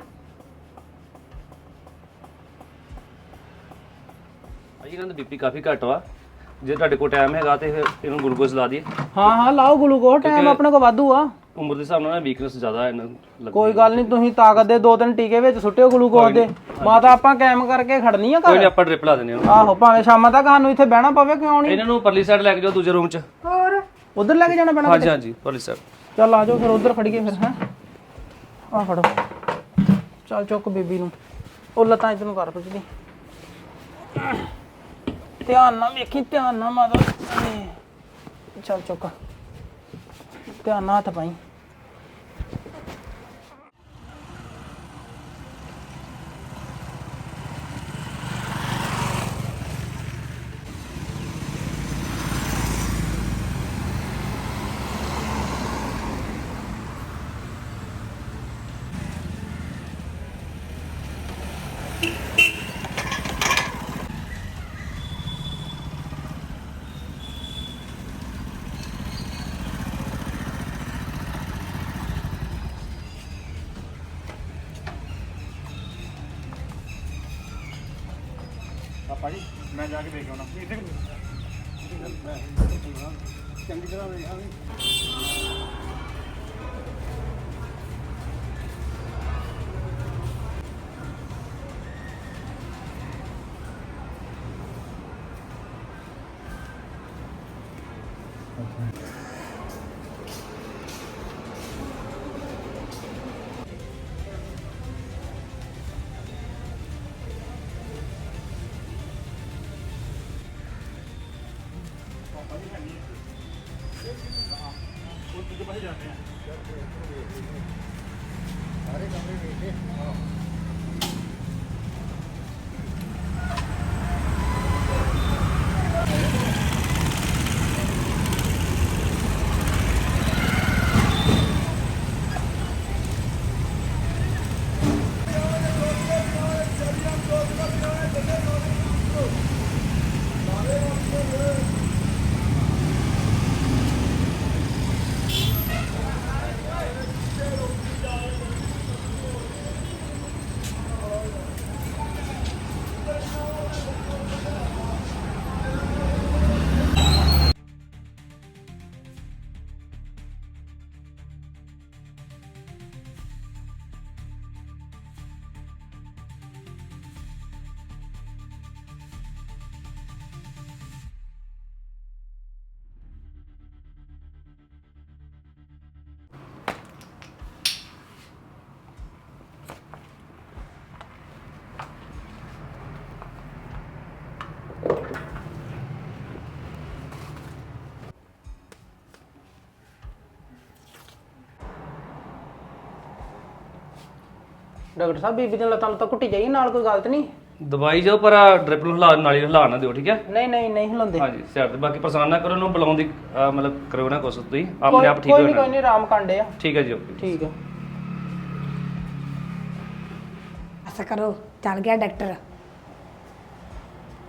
Speaker 7: ਭਾਈ ਇਹਨਾਂ ਦਾ ਬੀਪੀ ਕਾਫੀ ਘੱਟ ਵਾ। ਜੇ ਤੁਹਾਡੇ ਕੋਲ ਟਾਈਮ ਹੈਗਾ ਤੇ ਫਿਰ ਇਹਨੂੰ ਗਲੂਕੋਜ਼ ਲਾ ਦਈਏ।
Speaker 2: ਹਾਂ ਹਾਂ ਲਾਓ ਗਲੂਕੋਜ਼ ਟਾਈਮ ਆਪਣੇ ਕੋਲ ਵਾਧੂ ਆ।
Speaker 7: ਉਮਰ ਦੇ ਹਿਸਾਬ ਨਾਲ ਵੀਕਨੈਸ ਜ਼ਿਆਦਾ ਹੈ ਇਹਨਾਂ ਨੂੰ ਲੱਗਦੀ
Speaker 2: ਕੋਈ ਗੱਲ ਨਹੀਂ ਤੁਸੀਂ ਤਾਕਤ ਦੇ ਦੋ ਤਿੰਨ ਟੀਕੇ ਵਿੱਚ ਸੁੱਟਿਓ ਗਲੂਕੋਜ਼ ਦੇ। ਮਾਤਾ ਆਪਾਂ ਕੈਮ ਕਰਕੇ ਖੜਨੀ ਆ
Speaker 7: ਕੋਈ ਨਹੀਂ
Speaker 2: ਘਰ
Speaker 7: ਆਪਾਂ ਡ੍ਰਿਪ ਲਾ ਦਿੰਦੇ ਹਾਂ।
Speaker 2: ਆਹੋ ਭਾਵੇਂ ਸ਼ਾਮਾਂ ਤੱਕ ਸਾਨੂੰ ਇੱਥੇ ਬਹਿਣਾ ਪਵੇ ਕਿਉਂ ਨਹੀਂ?
Speaker 7: ਇਹਨਾਂ ਨੂੰ ਪਰਲੀ ਸਾਈਡ ਲੈ ਕੇ ਜਾਓ ਦੂਜੇ ਰੂਮ 'ਚ।
Speaker 1: ਹੋਰ?
Speaker 2: ਉਧਰ ਲੈ ਕੇ ਜਾਣਾ ਪੈਣਾ
Speaker 7: ਹਾਂਜੀ ਹਾਂਜੀ ਪਰਲੀ ਸਾਈਡ
Speaker 2: ਚੱਲ ਆ ਜਾਓ ਫਿਰ ਉਧਰ ਖੜੀਏ ਫਿਰ ਹੈ? ਆ ਫੜੋ। ਚੱਲ ਚੁੱਕ ਬੀਬੀ ਨੂੰ। ਉਹ ਲੱਤਾਂ ਇਧਰ ਨੂੰ ਕਰ ਪੁੱਛਦੀ ਧਿਆਨ ਨਾਲ ਵੇਖੀ ਧਿਆਨ ਨਾਲ ਮਾਤਾ। ਚੱਲ ਚੁੱਕ। ਧਿਆਨ ਨਾਲ ਹੱਥ ਪਾਈ
Speaker 3: ਭਾਜੀ ਮੈਂ ਜਾ ਕੇ ਦੇਖ ਆਉਣਾ। ਇੱਥੇ
Speaker 4: ਚੰਗੀ ਤਰ੍ਹਾਂ ਵੇਖਾਂਗੇ
Speaker 2: ਡਾਕਟਰ ਸਾਹਿਬ ਬੀਬੀ ਦੀਆਂ ਲੱਤਾਂ ਲੁੱਤਾਂ ਘੁੱਟੀ ਜਾਈ ਨਾਲ ਕੋਈ ਗਲਤ ਨਹੀਂ।
Speaker 7: ਦਵਾਈ ਜੋ ਪਰ ਡ੍ਰਿਪ ਨੂੰ ਹਿਲਾ ਨਾਲੀ ਨੂੰ ਹਿਲਾ ਨਾ ਦਿਓ ਠੀਕ ਹੈ?
Speaker 2: ਨਹੀਂ ਨਹੀਂ ਨਹੀਂ ਹਿਲਾਉਂਦੇ।
Speaker 7: ਹਾਂਜੀ ਸਿਰ ਤੇ ਬਾਕੀ ਪਰੇਸ਼ਾਨ ਨਾ ਕਰੋ ਉਹਨੂੰ ਬੁਲਾਉਣ ਦੀ ਅਹ, ਮਤਲਬ ਕਰੋ ਨਾ ਕੋਸ਼ਿਸ਼ ਤੁਸੀਂ। ਆਪਣੇ ਆਪ ਠੀਕ
Speaker 2: ਕੋਈ
Speaker 7: ਹੋ
Speaker 2: ਨਹੀਂ ਕੋਈ
Speaker 7: ਜਾਣਾ।
Speaker 2: ਨਹੀਂ ਆਰਾਮ ਕਾਂਡੇ ਆ।
Speaker 7: ਠੀਕ ਹੈ ਜੀ ਓਕੇ।
Speaker 2: ਠੀਕ ਆ।
Speaker 1: ਐਸਾ ਕਰੋ ਚੱਲ ਗਿਆ ਡਾਕਟਰ।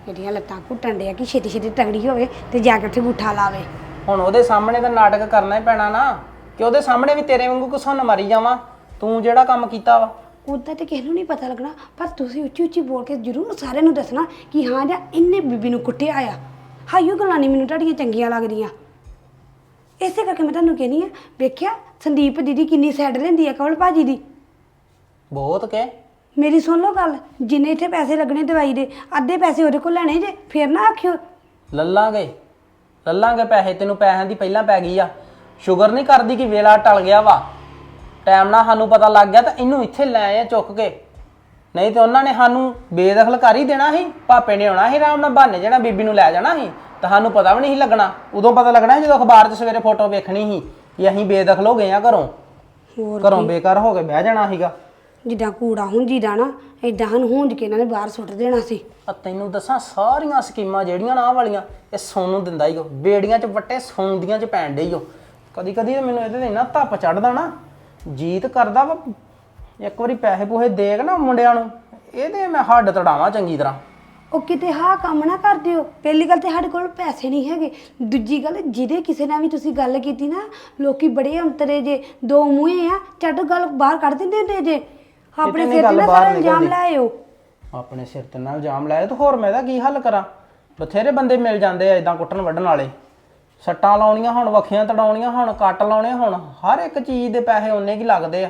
Speaker 1: ਇਹਦੀਆਂ ਲੱਤਾਂ ਘੁੱਟਣ ਡਿਆ ਕਿ ਛੇਤੀ ਛੇਤੀ ਤਗੜੀ ਹੋਵੇ ਤੇ ਜਾ ਕੇ ਉੱਥੇ ਬੂਠਾ ਲਾਵੇ।
Speaker 2: ਹੁਣ ਉਹਦੇ ਸਾਹਮਣੇ ਤਾਂ ਨਾਟਕ ਕਰਨਾ ਹੀ ਪੈਣਾ ਨਾ ਕਿ ਉਹਦੇ ਸਾਹਮਣੇ ਵੀ ਤੇਰੇ ਵਾਂਗੂ ਕੁਸਨ ਮਾਰੀ ਜਾਵਾਂ। ਤੂੰ ਜਿਹੜਾ ਕੰਮ ਕੀਤਾ ਵਾ।
Speaker 1: ਉਦਾਂ ਤੇ ਕਿਸੇ ਨੂੰ ਨਹੀਂ ਪਤਾ ਲੱਗਣਾ ਪਰ ਤੁਸੀਂ ਉੱਚੀ ਉੱਚੀ ਬੋਲ ਕੇ ਜ਼ਰੂਰ ਸਾਰਿਆਂ ਨੂੰ ਦੱਸਣਾ ਕਿ ਹਾਂ ਜਾਂ ਇੰਨੇ ਬੀਬੀ ਨੂੰ ਕੁੱਟਿਆ ਆ। ਹਾਈਓ ਗੱਲਾਂ ਨਹੀਂ ਮੈਨੂੰ ਤੁਹਾਡੀਆਂ ਚੰਗੀਆਂ ਲੱਗਦੀਆਂ। ਇਸੇ ਕਰਕੇ ਮੈਂ ਤੁਹਾਨੂੰ ਕਹਿੰਦੀ ਆ ਵੇਖਿਆ ਸੰਦੀਪ ਦੀਦੀ ਕਿੰਨੀ ਸਾਈਡ ਲੈਂਦੀ ਆ ਕਵਲ ਭਾਜੀ ਦੀ।
Speaker 2: ਬਹੁਤ ਕੇ
Speaker 1: ਮੇਰੀ ਸੁਣ ਲਓ ਗੱਲ ਜਿੰਨੇ ਇੱਥੇ ਪੈਸੇ ਲੱਗਣੇ ਦਵਾਈ ਦੇ ਅੱਧੇ ਪੈਸੇ ਉਹਦੇ ਕੋਲ ਲੈਣੇ ਜੇ ਫਿਰ ਨਾ ਆਖਿਓ।
Speaker 2: ਲੱਲਾਂਗੇ ਲੱਲਾਂਗੇ ਪੈਸੇ ਤੈਨੂੰ ਪੈਸਿਆਂ ਦੀ ਪਹਿਲਾਂ ਪੈ ਗਈ ਆ। ਸ਼ੁਗਰ ਨਹੀਂ ਕਰਦੀ ਕਿ ਵੇਲਾ ਟਲ ਗਿਆ ਵਾ। ਟਾਈਮ ਨਾਲ ਸਾਨੂੰ ਪਤਾ ਲੱਗ ਗਿਆ ਤਾਂ ਇਹਨੂੰ ਇੱਥੇ ਲੈ ਆਏ ਚੁੱਕ ਕੇ। ਨਹੀਂ ਤੇ ਉਹਨਾਂ ਨੇ ਸਾਨੂੰ ਬੇਦਖਲ ਕਰ ਹੀ ਦੇਣਾ ਸੀ ਪਾਪੇ ਨੇ ਆਉਣਾ ਸੀ ਆਰਾਮ ਨਾਲ ਬਹਾਨੇ ਜਿਹੜਾ ਬੀਬੀ ਨੂੰ ਲੈ ਜਾਣਾ ਸੀ। ਤਾਂ ਸਾਨੂੰ ਪਤਾ ਵੀ ਨਹੀਂ ਸੀ ਲੱਗਣਾ। ਉਦੋਂ ਪਤਾ ਲੱਗਣਾ ਸੀ ਜਦੋਂ ਅਖਬਾਰ 'ਚ ਸਵੇਰੇ ਫੋਟੋ ਵੇਖਣੀ ਸੀ ਕਿ ਅਸੀਂ ਬੇਦਖਲ ਹੋ ਗਏ ਆ ਘਰੋਂ।
Speaker 1: ਹੋਰ
Speaker 2: ਘਰੋਂ ਬੇਕਾਰ ਹੋ ਕੇ ਬਹਿ ਜਾਣਾ ਸੀਗਾ।
Speaker 1: ਜਿੱਦਾਂ ਕੂੜਾ ਹੁੰਜੀ ਦਾ ਨਾ ਏਦਾਂ ਹਨ ਹੁੰਜ ਕੇ ਇਹਨਾਂ ਨੇ ਬਾਹਰ ਸੁੱਟ ਦੇਣਾ ਸੀ।
Speaker 2: ਆ ਤੈਨੂੰ ਦੱਸਾਂ ਸਾਰੀਆਂ ਸਕੀਮਾਂ ਜਿਹੜੀਆਂ ਨਾ ਆਹ ਵਾਲੀਆਂ ਇਹ ਸੋਨੂੰ ਦਿੰਦਾ ਹੀ ਉਹ ਬੇੜੀਆਂ 'ਚ ਵੱਟੇ ਸੌਂਦੀਆਂ 'ਚ ਪੈਣ ਡਈ ਉਹ ਕਦੀ ਕਦੀ ਮੈਨੂੰ ਇਹਦੇ ਤੇ ਇੰਨਾ ਧੱਪ ਚੜਦਾ ਨਾ ਜੀਤ ਕਰਦਾ ਵਾ ਇੱਕ ਵਾਰੀ ਪੈਸੇ ਪੂਹੇ ਦੇ ਕੇ ਨਾ ਮੁੰਡਿਆਂ ਨੂੰ ਇਹਦੇ ਮੈਂ ਹੱਡ ਤੜਾਵਾਂ ਚੰਗੀ ਤਰ੍ਹਾਂ।
Speaker 1: ਉਹ ਕਿਤੇ ਹਾਂ ਕੰਮ ਨਾ ਕਰ ਦਿਓ ਪਹਿਲੀ ਗੱਲ ਤੇ ਸਾਡੇ ਕੋਲ ਪੈਸੇ ਨਹੀਂ ਹੈਗੇ। ਦੂਜੀ ਗੱਲ ਜਿਹਦੇ ਕਿਸੇ ਨਾਲ ਵੀ ਤੁਸੀਂ ਗੱਲ ਕੀਤੀ ਨਾ ਲੋਕੀ ਬੜੇ ਅੰਤਰੇ ਜੇ ਦੋ ਮੂੰਹੇ ਆ ਚੱਟ ਗੱਲ ਬਾਹਰ ਕੱਢ ਦਿੰਦੇ ਹੁੰਦੇ ਜੇ। ਆਪਣੇ ਸਿਰ ਤੇ ਨਾ ਸਾਰਾ ਇਲਜ਼ਾਮ। ਲਾਇਓ
Speaker 2: ਆਪਣੇ ਸਿਰ ਤੇ ਨਾਲ ਇਲਜ਼ਾਮ ਲਾਇਆ ਤਾਂ ਹੋਰ ਮੈਂ ਇਹਦਾ ਕੀ ਹੱਲ ਕਰਾਂ? ਬਥੇਰੇ ਬੰਦੇ ਮਿਲ ਜਾਂਦੇ ਆ ਇਦਾਂ ਕੁੱਟਣ ਵੱਢਣ ਵਾਲੇ। ਸੱਟਾਂ ਲਾਉਣੀਆਂ ਹੁਣ ਵੱਖੀਆਂ ਤੜਾਉਣੀਆਂ ਹੁਣ ਕੱਟ ਲਾਉਣੇ ਹੁਣ ਹਰ ਇੱਕ ਚੀਜ਼ ਦੇ ਪੈਸੇ ਉਹਨੇ ਕੀ ਲੱਗਦੇ ਆ।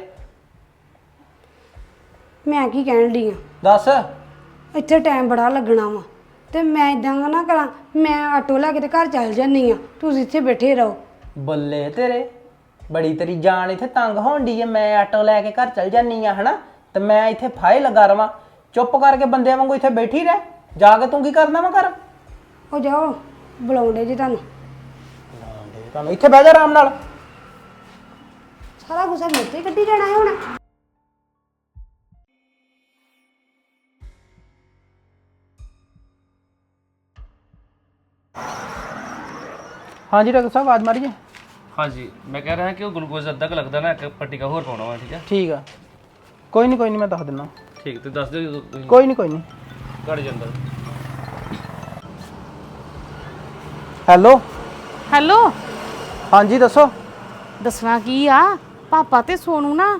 Speaker 1: ਮੈਂ ਕੀ ਕਹਿਣ ਡਈ ਆ?
Speaker 2: ਦੱਸ।
Speaker 1: ਇੱਥੇ ਟਾਈਮ ਬੜਾ ਲੱਗਣਾ ਵਾ। ਤੇ ਮੈਂ ਇਦਾਂ ਨਾ ਕਰਾਂ ਮੈਂ ਆਟੋ ਲੈ ਕੇ ਤੇ ਘਰ ਚੱਲ ਜਾਂਦੀ ਆ। ਤੁਸੀਂ ਇੱਥੇ ਬੈਠੇ ਰਹੋ।
Speaker 2: ਬੱਲੇ ਤੇਰੇ ਬੜੀ ਤੇਰੀ ਜਾਨ ਇੱਥੇ ਤੰਗ ਹੋਣ ਦੀ ਐ ਮੈਂ ਆਟੋ ਲੈ ਕੇ ਘਰ ਚਲ ਜਾਨੀ ਆ ਹਨਾ? ਤੇ ਮੈਂ ਇੱਥੇ ਫਾਇ ਲਗਾ ਰਵਾਂ। ਚੁੱਪ ਕਰਕੇ ਬੰਦਿਆਂ ਵਾਂਗੂ ਇੱਥੇ ਬੈਠੀ ਰਹਿ। ਜਾ ਕੇ ਤੂੰ ਕੀ ਕਰਨਾ ਵਾ ਕਰ
Speaker 1: ਉਹ ਜਾਓ ਬੁਲਾਉਂਦੇ ਜੀ ਤੁਹਾਨੂੰ।
Speaker 2: ਤੁਹਾਨੂੰ। ਇੱਥੇ ਬਹਿ ਜਾ ਆਰਾਮ ਨਾਲ।
Speaker 1: ਸਾਰਾ ਗੁੱਸਾ ਮੇਰੇ ਤੇ ਹੀ ਕੱਢੀ ਜਾਣਾ ਹੈ ਹੁਣ।
Speaker 2: ਹਾਂਜੀ ਡਾਕਟਰ ਸਾਹਿਬ ਆਵਾਜ਼ ਮਾਰੀਏ।
Speaker 7: ਹਾਂਜੀ ਮੈਂ ਕਹਿ ਰਿਹਾ ਕਿ ਉਹ ਗਲੂਕੋਜ਼ ਅੱਧਾ ਕੁ ਲੱਗਦਾ ਨਾ ਇੱਕ ਪੱਟੀਕਾ ਹੋਰ ਪਾਉਣਾ ਵਾ ਠੀਕ ਹੈ?
Speaker 2: ਠੀਕ ਆ। ਕੋਈ ਨਹੀਂ ਕੋਈ ਨਹੀਂ ਮੈਂ ਦੱਸ ਦਿੰਦਾ।
Speaker 7: ਠੀਕ ਤੇ ਦੱਸ ਦਿਓ ਜਦੋਂ ਤੁਸੀਂ
Speaker 2: ਕੋਈ ਨਹੀਂ ਕੋਈ ਨਹੀਂ
Speaker 7: ਘੜ ਜਾਂਦਾ।
Speaker 2: ਹੈਲੋ।
Speaker 5: ਹੈਲੋ।
Speaker 2: ਹਾਂਜੀ ਦੱਸੋ।
Speaker 5: ਦੱਸਣਾ ਕੀ ਆ? ਪਾਪਾ ਤੇ ਸੋਨੂ ਨਾ